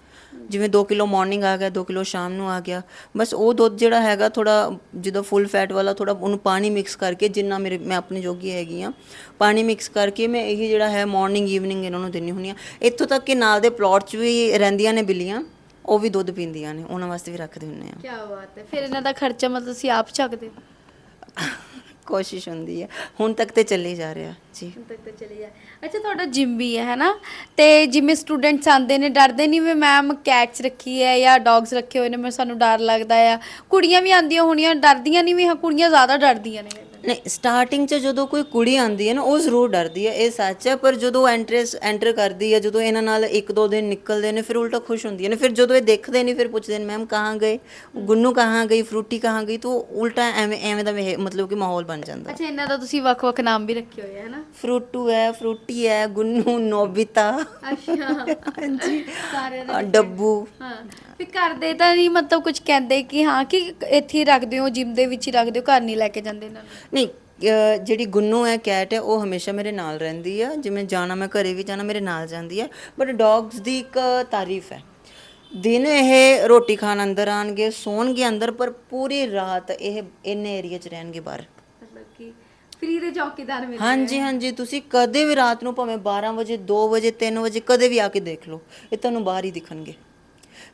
Speaker 2: ਜਿਵੇਂ 2 ਕਿਲੋ ਮਾਰਨਿੰਗ ਆ ਗਿਆ 2 ਕਿਲੋ ਸ਼ਾਮ ਨੂੰ ਆ ਗਿਆ। ਬਸ ਉਹ ਦੁੱਧ ਜਿਹੜਾ ਹੈਗਾ ਥੋੜਾ ਜਦੋਂ ਫੁੱਲ ਫੈਟ ਵਾਲਾ ਥੋੜਾ ਉਹਨੂੰ ਪਾਣੀ ਮਿਕਸ ਕਰਕੇ ਜਿੰਨਾ ਮੇਰੇ, ਮੈਂ ਆਪਣੇ ਜੋਗੀ ਹੈਗੀ ਆ ਪਾਣੀ ਮਿਕਸ ਕਰਕੇ ਮੈਂ ਇਹ ਜਿਹੜਾ ਹੈ ਮਾਰਨਿੰਗ ਈਵਨਿੰਗ ਇਹਨਾਂ ਨੂੰ ਦਿੰਨੀ ਹੁੰਨੀ ਆ ਇੱਥੋਂ ਤੱਕ ਕਿ ਨਾਲ ਦੇ ਪਲਾਟ 'ਚ ਵੀ ਰਹਿੰਦੀਆਂ ਨੇ ਬਿੱਲੀਆਂ, ਉਹ ਵੀ ਦੁੱਧ ਪੀਂਦੀਆਂ ਨੇ, ਉਹਨਾਂ ਵਾਸਤੇ ਵੀ ਰੱਖਦੇ ਹੁੰਨੇ ਆ
Speaker 1: ਕੀ ਬਾਤ ਹੈ। ਫਿਰ ਇਹਨਾਂ ਦਾ ਖਰਚਾ ਮਤਲਬ ਤੁਸੀਂ ਆਪ ਚੱਕਦੇ ਹੋ?
Speaker 2: ਕੋਸ਼ਿਸ਼ ਹੁੰਦੀ ਹੈ। ਹੁਣ ਤੱਕ ਤੇ ਚੱਲੀ ਜਾ ਰਿਹਾ, ਜੀ।
Speaker 1: ਹੁਣ ਤੱਕ ਤਾਂ ਚਲੀ ਜਾ ਅੱਛਾ, ਤੁਹਾਡਾ ਜਿਮ ਵੀ ਹੈ, ਹੈਨਾ? ਤੇ ਜਿਵੇਂ ਸਟੂਡੈਂਟਸ ਆਉਂਦੇ ਨੇ, ਡਰਦੇ ਨਹੀਂ ਵੀ ਮੈਮ ਕੈਟਸ ਰੱਖੀ ਹੈ ਜਾਂ ਡੌਗਸ ਰੱਖੇ ਹੋਏ ਨੇ ਮੈਂ ਸਾਨੂੰ ਡਰ ਲੱਗਦਾ ਆ। ਕੁੜੀਆਂ ਵੀ ਆਉਂਦੀਆਂ ਹੋਣੀਆਂ, ਡਰਦੀਆਂ ਨਹੀਂ ਵੀ, ਹਾਂ, ਕੁੜੀਆਂ ਜ਼ਿਆਦਾ ਡਰਦੀਆਂ ਨੇ।
Speaker 2: ਨਹੀਂ ਸਟਾਰਟਿੰਗ 'ਚ ਜਦੋਂ ਕੋਈ ਕੁੜੀ ਆਂਦੀ ਹੈ ਨਾ ਉਹ ਜ਼ਰੂਰ ਡਰਦੀ ਹੈ ਇਹ ਸੱਚ ਹੈ ਪਰ ਜਦੋਂ ਐਂਟਰੈਸ ਐਂਟਰ ਕਰਦੀ ਹੈ ਜਦੋਂ ਇਹਨਾਂ ਨਾਲ ਇੱਕ ਦੋ ਦਿਨ ਨਿਕਲਦੇ ਨੇ ਫਿਰ ਉਲਟਾ ਖੁਸ਼ ਹੁੰਦੀ ਹੈ ਨੇ ਫਿਰ ਜਦੋਂ ਇਹ ਦੇਖਦੇ ਨੇ ਫਿਰ ਪੁੱਛਦੇ ਨੇ ਮੈਮ ਕਹਾਂ ਗਏ? ਗੁੰਨੂ ਕਹਾਂ ਗਈ ਫਰੂਟੀ ਕਹਾਂ ਗਈ ਤਾਂ ਉਲਟਾ ਐਵੇਂ ਐਵੇਂ ਦਾ ਮਤਲਬ ਕਿ ਮਾਹੌਲ ਬਣ ਜਾਂਦਾ।
Speaker 1: ਅੱਛਾ ਇਹਨਾਂ ਦਾ ਤੁਸੀਂ ਵੱਖ-ਵੱਖ ਨਾਮ ਵੀ ਰੱਖੇ ਹੋਏ ਹੈ ਨਾ
Speaker 2: ਫਰੂਟੂ ਹੈ ਫਰੂਟੀ ਹੈ ਗੁੰਨੂ ਨੋਬਿਤਾ।
Speaker 1: ਅੱਛਾ।
Speaker 2: ਹਾਂਜੀ।
Speaker 1: ਸਾਰਿਆਂ
Speaker 2: ਅ, ਡੱਬੂ।
Speaker 1: ਹਾਂ। ਵੀ ਕਰਦੇ ਤਾਂ ਨਹੀਂ ਮਤਲਬ ਕੁਝ ਕਹਿੰਦੇ ਕਿ ਹਾਂ ਕਿ ਇੱਥੇ ਹੀ ਰੱਖਦੇ ਹੋ ਜਿਮ ਦੇ ਵਿੱਚ ਹੀ ਰੱਖਦੇ ਹੋ ਘਰ ਨਹੀਂ ਲੈ ਕੇ ਜਾਂਦੇ ਇਹਨਾਂ ਨੂੰ।
Speaker 2: ਨਹੀਂ ਅਹ ਜਿਹੜੀ ਗੁੰਨੂ ਹੈ ਕੈਟ ਹੈ ਉਹ ਹਮੇਸ਼ਾ ਮੇਰੇ ਨਾਲ ਰਹਿੰਦੀ ਆ। ਜਿਵੇਂ ਜਾਣਾ ਮੈਂ ਘਰੇ ਵੀ ਜਾਣਾ ਮੇਰੇ ਨਾਲ ਜਾਂਦੀ ਹੈ ਬਟ ਡੌਗਸ ਦੀ ਇੱਕ ਤਾਰੀਫ ਹੈ। ਦਿਨ ਇਹ ਰੋਟੀ ਖਾਣ ਅੰਦਰ ਆਣਗੇ ਸੌਣਗੇ ਅੰਦਰ ਪਰ ਪੂਰੀ ਰਾਤ ਇਹ ਇੰਨੇ ਏਰੀਆ 'ਚ ਰਹਿਣਗੇ ਬਾਹਰ।
Speaker 1: ਮਤਲਬ ਕਿ ਫ੍ਰੀ ਦੇ ਚੌਕੀਦਾਰ ਮਿਲ
Speaker 2: ਹਾਂਜੀ ਹਾਂਜੀ ਤੁਸੀਂ ਕਦੇ ਵੀ ਰਾਤ ਨੂੰ ਭਾਵੇਂ 12 ਵਜੇ 2 ਵਜੇ 3 ਵਜੇ ਕਦੇ ਵੀ ਆ ਕੇ ਦੇਖ ਲਓ। ਇਹ ਤੁਹਾਨੂੰ ਬਾਹਰ ਹੀ ਦਿਖਣਗੇ।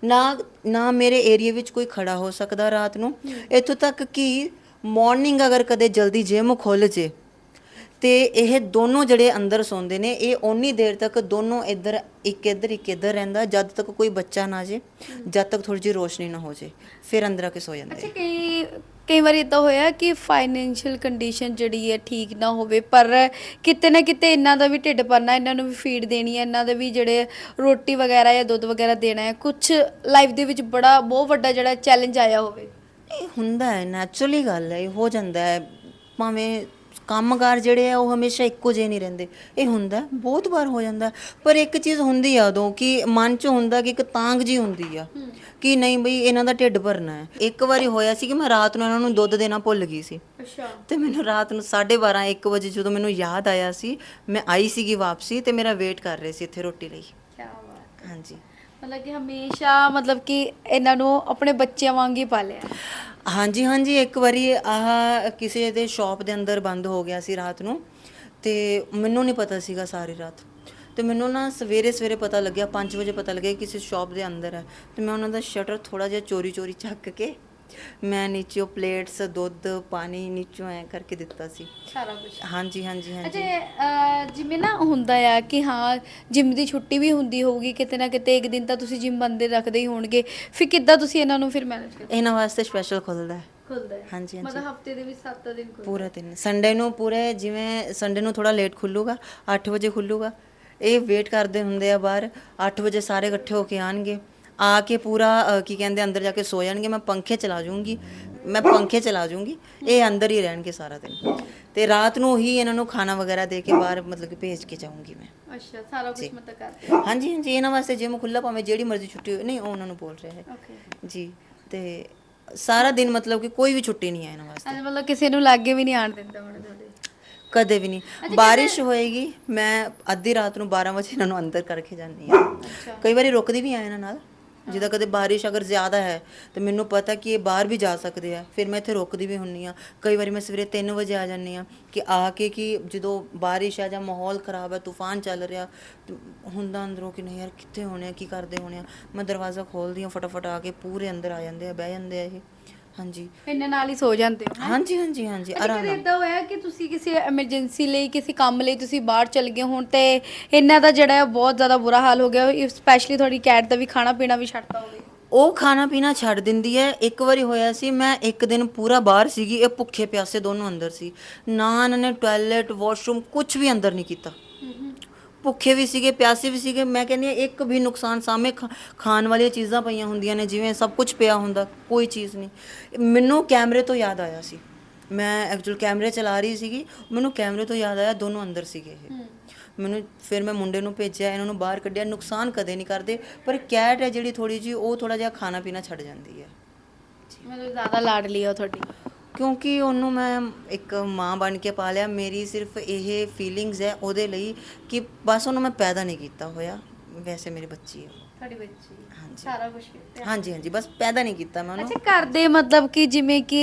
Speaker 2: ਨਾ ਨਾ ਮੇਰੇ ਏਰੀਆ ਵਿੱਚ ਕੋਈ ਖੜਾ ਹੋ ਸਕਦਾ ਰਾਤ ਨੂੰ। ਇੱਥੋਂ ਤੱਕ ਕਿ ਮਾਰਨਿੰਗ ਅਗਰ ਕਦੇ ਜਲਦੀ ਜਿਮ ਖੁੱਲ ਜੇ ਤੇ ਇਹ ਦੋਨੋਂ ਜਿਹੜੇ ਅੰਦਰ ਸੌਂਦੇ ਨੇ ਇਹ ਓਨੀ ਦੇਰ ਤੱਕ ਦੋਨੋਂ ਇੱਧਰ ਇੱਕ ਇੱਧਰ ਇੱਕ ਇੱਧਰ ਰਹਿੰਦਾ ਜਦ ਤੱਕ ਕੋਈ ਬੱਚਾ ਨਾ ਜੇ ਜਦ ਤੱਕ ਥੋੜੀ ਜਿਹੀ ਰੋਸ਼ਨੀ ਨਾ ਹੋ ਜੇ ਫਿਰ ਅੰਦਰ ਆ ਕੇ ਸੋ ਜਾਂਦੇ
Speaker 1: ਅੱਛਾ ਕਈ ਕਈ ਵਾਰੀ ਇਦਾਂ ਹੋਇਆ ਕਿ ਫਾਈਨੈਂਸ਼ੀਅਲ ਕੰਡੀਸ਼ਨ ਜਿਹੜੀ ਹੈ ਠੀਕ ਨਾ ਹੋਵੇ, ਪਰ ਕਿਤੇ ਨਾ ਕਿਤੇ ਇਹਨਾਂ ਦਾ ਵੀ ਢਿੱਡ ਭਰਨਾ ਇਹਨਾਂ ਨੂੰ ਵੀ ਫੀਡ ਦੇਣੀ ਹੈ, ਇਹਨਾਂ ਦੇ ਵੀ ਜਿਹੜੇ ਰੋਟੀ ਵਗੈਰਾ ਜਾਂ ਦੁੱਧ ਵਗੈਰਾ ਦੇਣਾ ਹੈ ਕੁਝ ਲਾਈਫ ਦੇ ਵਿੱਚ ਬੜਾ, ਬਹੁਤ ਵੱਡਾ ਜਿਹੜਾ ਚੈਲੰਜ ਆਇਆ ਹੋਵੇ।
Speaker 2: ਇਹ ਹੁੰਦਾ ਹੈ ਨੈਚੁਰਲੀ ਗੱਲ ਹੈ, ਇਹ ਹੋ ਜਾਂਦਾ ਹੈ, ਭਾਵੇਂ ਕੰਮਕਾਰ ਜਿਹੜੇ ਆ ਉਹ ਹਮੇਸ਼ਾ ਇੱਕੋ ਜਿਹੇ ਨਹੀਂ ਰਹਿੰਦੇ। ਇਹ ਹੁੰਦਾ ਬਹੁਤ ਵਾਰ ਹੋ ਜਾਂਦਾ। ਪਰ ਇੱਕ ਚੀਜ਼ ਹੁੰਦੀ ਆ ਉਦੋਂ ਕਿ ਮਨ 'ਚ ਹੁੰਦਾ ਕਿ ਇੱਕ ਤਾਂਗ ਜੀ ਹੁੰਦੀ ਆ ਕਿ ਨਹੀਂ ਬਈ ਇਹਨਾਂ ਦਾ ਢਿੱਡ ਭਰਨਾ ਹੈ। ਇੱਕ ਵਾਰੀ ਹੋਇਆ ਸੀ ਕਿ ਮੈਂ ਰਾਤ ਨੂੰ ਇਹਨਾਂ ਨੂੰ ਦੁੱਧ ਦੇਣਾ ਭੁੱਲ ਗਈ ਸੀ।
Speaker 1: ਅੱਛਾ।
Speaker 2: ਤੇ ਮੈਨੂੰ ਰਾਤ ਨੂੰ 12:30 1 ਵਜੇ ਜਦੋਂ ਮੈਨੂੰ ਯਾਦ ਆਇਆ ਸੀ ਮੈਂ ਆਈ ਸੀਗੀ ਵਾਪਸੀ ਤੇ ਮੇਰਾ ਵੇਟ ਕਰ ਰਹੇ ਸੀ ਇੱਥੇ ਰੋਟੀ ਲਈ।
Speaker 1: ਕੀ ਬਾਤ
Speaker 2: ਹਾਂਜੀ।
Speaker 1: ਮਤਲਬ ਕਿ ਹਮੇਸ਼ਾ ਮਤਲਬ ਕਿ ਇਹਨਾਂ ਨੂੰ ਆਪਣੇ ਬੱਚਿਆਂ ਵਾਂਗ ਹੀ ਪਾਲਿਆ।
Speaker 2: ਹਾਂਜੀ ਹਾਂਜੀ, ਇੱਕ ਵਾਰੀ ਆਹ ਕਿਸੇ ਦੇ ਸ਼ਾਪ ਦੇ ਅੰਦਰ ਬੰਦ ਹੋ ਗਿਆ ਸੀ ਰਾਤ ਨੂੰ ਤੇ ਮੈਨੂੰ ਨਹੀਂ ਪਤਾ ਸੀਗਾ ਸਾਰੀ ਰਾਤ। ਤੇ ਮੈਨੂੰ ਨਾ ਸਵੇਰੇ ਸਵੇਰੇ ਪਤਾ ਲੱਗਿਆ 5 ਵਜੇ ਪਤਾ ਲੱਗਿਆ ਕਿਸੇ ਸ਼ਾਪ ਦੇ ਅੰਦਰ ਹੈ। ਤੇ ਮੈਂ ਉਹਨਾਂ ਦਾ ਸ਼ਟਰ ਥੋੜਾ ਜਿਹਾ ਚੋਰੀ ਚੋਰੀ ਚੱਕ ਕੇ ਮੈਂ ਨੀਚੇ ਪਲੇਟਸ ਦੁੱਧ ਪਾਣੀ ਨੀਚੋਂ ਐ ਕਰਕੇ ਦਿੱਤਾ ਸੀ।
Speaker 1: ਸਾਰਾ ਕੁਝ
Speaker 2: ਹਾਂਜੀ ਹਾਂਜੀ ਹਾਂਜੀ।
Speaker 1: ਅੱਛਾ ਜਿਵੇਂ ਨਾ ਹੁੰਦਾ ਆ ਕਿ ਹਾਂ ਜਿਮ ਦੀ ਛੁੱਟੀ ਵੀ ਹੁੰਦੀ ਹੋਊਗੀ ਕਿਤੇ ਨਾ ਕਿਤੇ ਇੱਕ ਦਿਨ ਤਾਂ ਤੁਸੀਂ ਜਿਮ ਬੰਦੇ ਰੱਖਦੇ ਹੀ ਹੋਣਗੇ। ਫਿਰ ਕਿੱਦਾਂ ਤੁਸੀਂ ਇਹਨਾਂ ਨੂੰ ਫਿਰ ਮੈਨੇਜ ਕਰਦੇ?
Speaker 2: ਇਹਨਾਂ ਵਾਸਤੇ ਸਪੈਸ਼ਲ ਖੁੱਲਦਾ ਹੈ।
Speaker 1: ਖੁੱਲਦਾ ਹੈ।
Speaker 2: ਹਾਂਜੀ, ਹਾਂਜੀ।
Speaker 1: ਮਤਲਬ ਹਫ਼ਤੇ ਦੇ ਵਿੱਚ 7 ਦਿਨ ਖੁੱਲਦਾ
Speaker 2: ਪੂਰਾ ਦਿਨ। ਸੰਡੇ ਨੂੰ ਪੂਰੇ ਜਿਵੇਂ ਸੰਡੇ ਨੂੰ ਥੋੜਾ ਲੇਟ ਖੁੱਲੂਗਾ 8 ਵਜੇ ਖੁੱਲੂਗਾ। ਇਹ ਵੇਟ ਕਰਦੇ ਹੁੰਦੇ ਆ ਬਾਹਰ 8 ਵਜੇ ਸਾਰੇ ਇਕੱਠੇ ਹੋ ਕੇ ਆਣਗੇ ਆ ਕੇ ਪੂਰਾ ਅ, ਕੀ ਕਹਿੰਦੇ ਅੰਦਰ ਜਾ ਕੇ ਸੋ ਜਾਣਗੇ ਮੈਂ ਪੰਖੇ ਚਲਾ ਜੂੰਗੀ ਮੈਂ ਪੰਖੇ ਚਲਾ ਜੂੰਗੀ ਇਹ ਅੰਦਰ ਹੀ ਰਹਿਣਗੇ ਸਾਰਾ ਦਿਨ। ਤੇ ਰਾਤ ਨੂੰ ਹੀ ਇਹਨਾਂ ਨੂੰ ਖਾਣਾ ਵਗੈਰਾ ਦੇ ਕੇ ਬਾਹਰ ਮਤਲਬ ਕਿ ਭੇਜ ਕੇ ਜਾਊਂਗੀ ਮੈਂ।
Speaker 1: ਅੱਛਾ ਸਾਰਾ ਕੁਝ ਮਤਲਬ ਕਰਦੇ
Speaker 2: ਹਾਂਜੀ ਹਾਂਜੀ ਇਹਨਾਂ ਵਾਸਤੇ ਜਿਮ ਖੁੱਲਾ ਭਾਵੇਂ ਜਿਹੜੀ ਮਰਜ਼ੀ ਛੁੱਟੀ ਹੋਵੇ ਨਹੀਂ ਉਹ ਉਹਨਾਂ ਨੂੰ ਬੋਲ ਰਿਹਾ ਹੈ।
Speaker 1: ਓਕੇ
Speaker 2: ਜੀ ਤੇ ਸਾਰਾ ਦਿਨ ਮਤਲਬ ਕਿ ਕੋਈ ਵੀ ਛੁੱਟੀ ਨਹੀਂ ਹੈ ਇਹਨਾਂ ਵਾਸਤੇ।
Speaker 1: ਅੱਜ ਮਤਲਬ ਕਿਸੇ ਨੂੰ ਲਾਗੇ ਵੀ ਨਹੀਂ ਆਣ ਦਿੰਦਾ ਹੁਣ ਤੁਹਾਡੇ?
Speaker 2: ਕਦੇ ਵੀ ਨਹੀਂ। ਬਾਰਿਸ਼ ਹੋਏਗੀ ਮੈਂ ਅੱਧੀ ਰਾਤ ਨੂੰ 12 ਵਜੇ ਇਹਨਾਂ ਨੂੰ ਅੰਦਰ ਕਰਕੇ ਜਾਂਦੀ ਆ ਕਈ ਵਾਰੀ ਰੁਕਦੀ ਵੀ ਆ ਇਹਨਾਂ ਨਾਲ। ਜਿੱਦਾਂ ਕਦੇ ਬਾਰਿਸ਼ ਅਗਰ ਜ਼ਿਆਦਾ ਹੈ, ਤੇ ਮੈਨੂੰ ਪਤਾ ਕਿ ਇਹ ਬਾਹਰ ਵੀ ਜਾ ਸਕਦੇ ਆ। ਫਿਰ ਮੈਂ ਇੱਥੇ ਰੁਕਦੀ ਵੀ ਹੁੰਨੀ ਆ। ਕਈ ਵਾਰੀ ਮੈਂ ਸਵੇਰੇ 3 ਵਜੇ ਆ ਜਾਂਦੀ ਆ ਕਿ ਆ ਕੇ ਕਿ ਜਦੋਂ ਬਾਰਿਸ਼ ਆ ਜਾਂ ਮਾਹੌਲ ਖਰਾਬ ਹੈ ਤੂਫਾਨ ਚੱਲ ਰਿਹਾ ਹੁੰਦਾ ਅੰਦਰੋਂ ਕਿ ਨਹੀਂ ਯਾਰ ਕਿੱਥੇ ਹੋਣੇ ਆ, ਕੀ ਕਰਦੇ ਹੋਣੇ ਆ। ਮੈਂ ਦਰਵਾਜ਼ਾ ਖੋਲਦੀ ਆ ਫਟਾਫਟ ਆ ਕੇ ਪੂਰੇ ਅੰਦਰ ਆ ਜਾਂਦੇ ਆ, ਬਹਿ ਜਾਂਦੇ ਆ ਇਹ। ਹਾਂਜੀ।
Speaker 1: ਇਹਨਾਂ ਨਾਲ ਹੀ ਸੋ ਜਾਂਦੇ ਹੋ
Speaker 2: ਹਾਂਜੀ ਹਾਂਜੀ ਹਾਂਜੀ
Speaker 1: ਅੱਛਾ
Speaker 2: ਆਰਾਮ
Speaker 1: ਕਦੇ
Speaker 2: ਨਾਲ।
Speaker 1: ਇਦਾਂ ਹੋਇਆ ਕਿ ਤੁਸੀਂ ਕਿਸੇ ਐਮਰਜੈਂਸੀ ਲਈ ਕਿਸੇ ਕੰਮ ਲਈ ਤੁਸੀਂ ਬਾਹਰ ਚਲ ਗਏ ਹੋਣ ਤੇ ਇਹਨਾਂ ਦਾ ਜਿਹੜਾ ਹੈ ਬਹੁਤ ਜ਼ਿਆਦਾ ਬੁਰਾ ਹਾਲ ਹੋ ਗਿਆ ਸਪੈਸ਼ਲੀ ਤੁਹਾਡੀ ਕੈਟ ਦਾ ਵੀ ਖਾਣਾ ਪੀਣਾ ਵੀ ਛੱਡਤਾ ਹੋਵੇ।
Speaker 2: ਉਹ ਖਾਣਾ ਪੀਣਾ ਛੱਡ ਦਿੰਦੀ ਹੈ। ਇੱਕ ਵਾਰੀ ਹੋਇਆ ਸੀ ਮੈਂ ਇੱਕ ਦਿਨ ਪੂਰਾ ਬਾਹਰ ਸੀਗੀ ਇਹ ਭੁੱਖੇ ਪਿਆਸੇ ਦੋਨੋਂ ਅੰਦਰ ਸੀ। ਨਾ ਇਹਨਾਂ ਨੇ ਟਾਇਲਟ ਵਾਸ਼ਰੂਮ ਕੁਝ ਵੀ ਅੰਦਰ ਨਹੀਂ ਕੀਤਾ। ਭੁੱਖੇ ਵੀ ਸੀਗੇ ਪਿਆਸੇ ਵੀ ਸੀਗੇ। ਮੈਂ ਕਹਿੰਦੀ ਹਾਂ ਇੱਕ ਵੀ ਨੁਕਸਾਨ ਸਾਹਮਣੇ ਖਾ- ਖਾਣ ਵਾਲੀਆਂ ਚੀਜ਼ਾਂ ਪਈਆਂ ਹੁੰਦੀਆਂ ਨੇ ਜਿਵੇਂ ਸਭ ਕੁਝ ਪਿਆ ਹੁੰਦਾ ਕੋਈ ਚੀਜ਼ ਨਹੀਂ। ਮੈਨੂੰ ਕੈਮਰੇ ਤੋਂ ਯਾਦ ਆਇਆ ਸੀ। ਮੈਂ ਐਕਚੁਅਲ ਕੈਮਰੇ ਚਲਾ ਰਹੀ ਸੀਗੀ ਮੈਨੂੰ ਕੈਮਰੇ ਤੋਂ ਯਾਦ ਆਇਆ ਦੋਨੋਂ ਅੰਦਰ ਸੀਗੇ ਇਹ। ਮੈਨੂੰ ਫਿਰ ਮੈਂ ਮੁੰਡੇ ਨੂੰ ਭੇਜਿਆ ਇਹਨਾਂ ਨੂੰ ਬਾਹਰ ਕੱਢਿਆ। ਨੁਕਸਾਨ ਕਦੇ ਨਹੀਂ ਕਰਦੇ ਪਰ ਕੈਟ ਹੈ ਜਿਹੜੀ ਥੋੜੀ ਜੀ ਉਹ ਥੋੜਾ ਜਿਹਾ ਖਾਣਾ ਪੀਣਾ ਛੱਡ ਜਾਂਦੀ ਹੈ।
Speaker 1: ਮਤਲਬ ਜ਼ਿਆਦਾ ਲਾਡਲੀ ਆ ਤੁਹਾਡੀ।
Speaker 2: ਕਿਉਂਕਿ ਉਹਨੂੰ ਮੈਂ ਇੱਕ ਮਾਂ ਬਣ ਕੇ ਪਾਲਿਆ ਮੇਰੀ ਸਿਰਫ ਇਹ ਫੀਲਿੰਗਸ ਹੈ ਉਹਦੇ ਲਈ ਕਿ ਬਸ ਉਹਨੂੰ ਮੈਂ ਪੈਦਾ ਨਹੀਂ ਕੀਤਾ ਹੋਇਆ। ਵੈਸੇ ਮੇਰੀ ਬੱਚੀ ਹੈ। ਉਹ।
Speaker 1: ਤੁਹਾਡੀ ਬੱਚੀ।
Speaker 2: ਹਾਂਜੀ।
Speaker 1: ਸਾਰਾ ਕੁਝ ਕੀਤਾ
Speaker 2: ਹਾਂਜੀ ਹਾਂਜੀ। ਬਸ ਪੈਦਾ ਨਹੀਂ ਕੀਤਾ ਮੈਂ ਉਹਨੂੰ।
Speaker 1: ਅੱਛਾ ਘਰ ਦੇ ਮਤਲਬ ਕਿ ਜਿਵੇਂ ਕਿ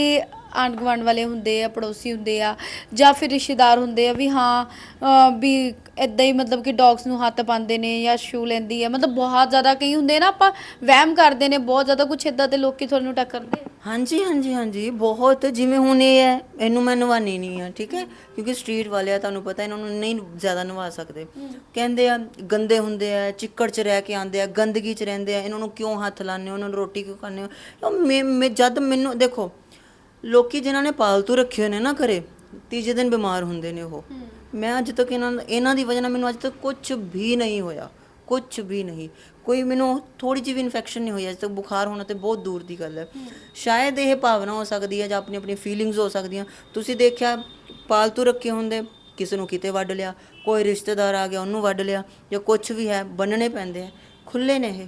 Speaker 1: ਆਂਢ ਗੁਆਂਢ ਵਾਲੇ ਹੁੰਦੇ ਆ ਪੜੋਸੀ ਹੁੰਦੇ ਆ ਜਾਂ ਫਿਰ ਰਿਸ਼ਤੇਦਾਰ ਹੁੰਦੇ ਆ ਵੀ ਹਾਂ ਅਹ ਵੀ ਇਦਾਂ ਹੀ ਮਤਲਬ ਕਿ ਡੌਗਸ ਨੂੰ ਹੱਥ ਪਾਉਂਦੇ ਨੇ ਜਾਂ ਛੂ ਲੈਂਦੀ ਆ ਮਤਲਬ ਬਹੁਤ ਜ਼ਿਆਦਾ ਕਈ ਹੁੰਦੇ ਨਾ ਆਪਾਂ ਵਹਿਮ ਕਰਦੇ ਨੇ, ਬਹੁਤ ਜ਼ਿਆਦਾ ਕੁਝ ਇਦਾਂ ਦੇ ਲੋਕੀ ਤੁਹਾਨੂੰ ਟੱਕਰਦੇ
Speaker 2: ਹਾਂਜੀ ਹਾਂਜੀ ਹਾਂਜੀ, ਬਹੁਤ, ਜਿਵੇਂ ਹੁਣ ਇਹ ਹੈ, ਇਹਨੂੰ ਮੈਂ ਨਵਾਨੀ ਨਹੀਂ ਆ, ਠੀਕ ਹੈ? ਕਿਉਂਕਿ ਸਟਰੀਟ ਵਾਲੇ ਆ ਤੁਹਾਨੂੰ ਪਤਾ ਇਹਨਾਂ ਨੂੰ ਨਹੀਂ ਜ਼ਿਆਦਾ ਨਵਾ ਸਕਦੇ। ਕਹਿੰਦੇ ਆ, ਗੰਦੇ ਹੁੰਦੇ ਆ, ਚਿੱਕੜ 'ਚ ਰਹਿ ਕੇ ਆਂਦੇ ਆ, ਗੰਦਗੀ 'ਚ ਰਹਿੰਦੇ ਆ, ਇਹਨਾਂ ਨੂੰ ਕਿਉਂ ਹੱਥ ਲਾਉਂਦੇ ਉਹਨਾਂ ਨੂੰ ਰੋਟੀ ਕਿਉਂ ਖਾਂਦੇ ਹੋ? ਮੈਂ, ਮੈਂ- ਜਦ ਮੈਨੂੰ, ਦੇਖੋ, ਲੋਕੀ ਜਿਨ੍ਹਾਂ ਨੇ ਪਾਲਤੂ ਰੱਖੇ ਹੋਏ ਨੇ ਨਾ ਘਰੇ, ਤੀਜੇ ਦਿਨ ਬਿਮਾਰ ਹੁੰਦੇ ਨੇ ਉਹ। ਮੈਂ ਅੱਜ ਤੱਕ ਇਹਨਾਂ ਇਹਨਾਂ ਦੀ ਵਜ੍ਹਾ ਨਾਲ ਮੈਨੂੰ ਅੱਜ ਤੱਕ ਕੁਝ ਵੀ ਨਹੀਂ ਹੋਇਆ। ਕੁਝ ਵੀ ਨਹੀਂ। ਕੋਈ ਮੈਨੂੰ ਥੋੜੀ ਜਿਹੀ ਵੀ ਇਨਫੈਕਸ਼ਨ ਨਹੀਂ ਹੋਈ ਅੱਜ ਤੱਕ ਬੁਖਾਰ ਹੋਣਾ ਤੇ ਬਹੁਤ ਦੂਰ ਦੀ ਗੱਲ ਹੈ। ਸ਼ਾਇਦ ਇਹ ਭਾਵਨਾ ਹੋ ਸਕਦੀ ਹੈ ਜਾਂ ਆਪਣੀ ਆਪਣੀ ਫੀਲਿੰਗਸ ਹੋ ਸਕਦੀਆਂ। ਤੁਸੀਂ ਦੇਖਿਆ ਪਾਲਤੂ ਰੱਖੇ ਹੁੰਦੇ ਕਿਸੇ ਨੂੰ ਕਿਤੇ ਵੱਢ ਲਿਆ ਕੋਈ ਰਿਸ਼ਤੇਦਾਰ ਆ ਗਿਆ ਉਹਨੂੰ ਵੱਢ ਲਿਆ ਜਾਂ ਕੁਝ ਵੀ ਹੈ ਬੰਨਣੇ ਪੈਂਦੇ ਆ ਖੁੱਲੇ ਨੇ ਇਹ।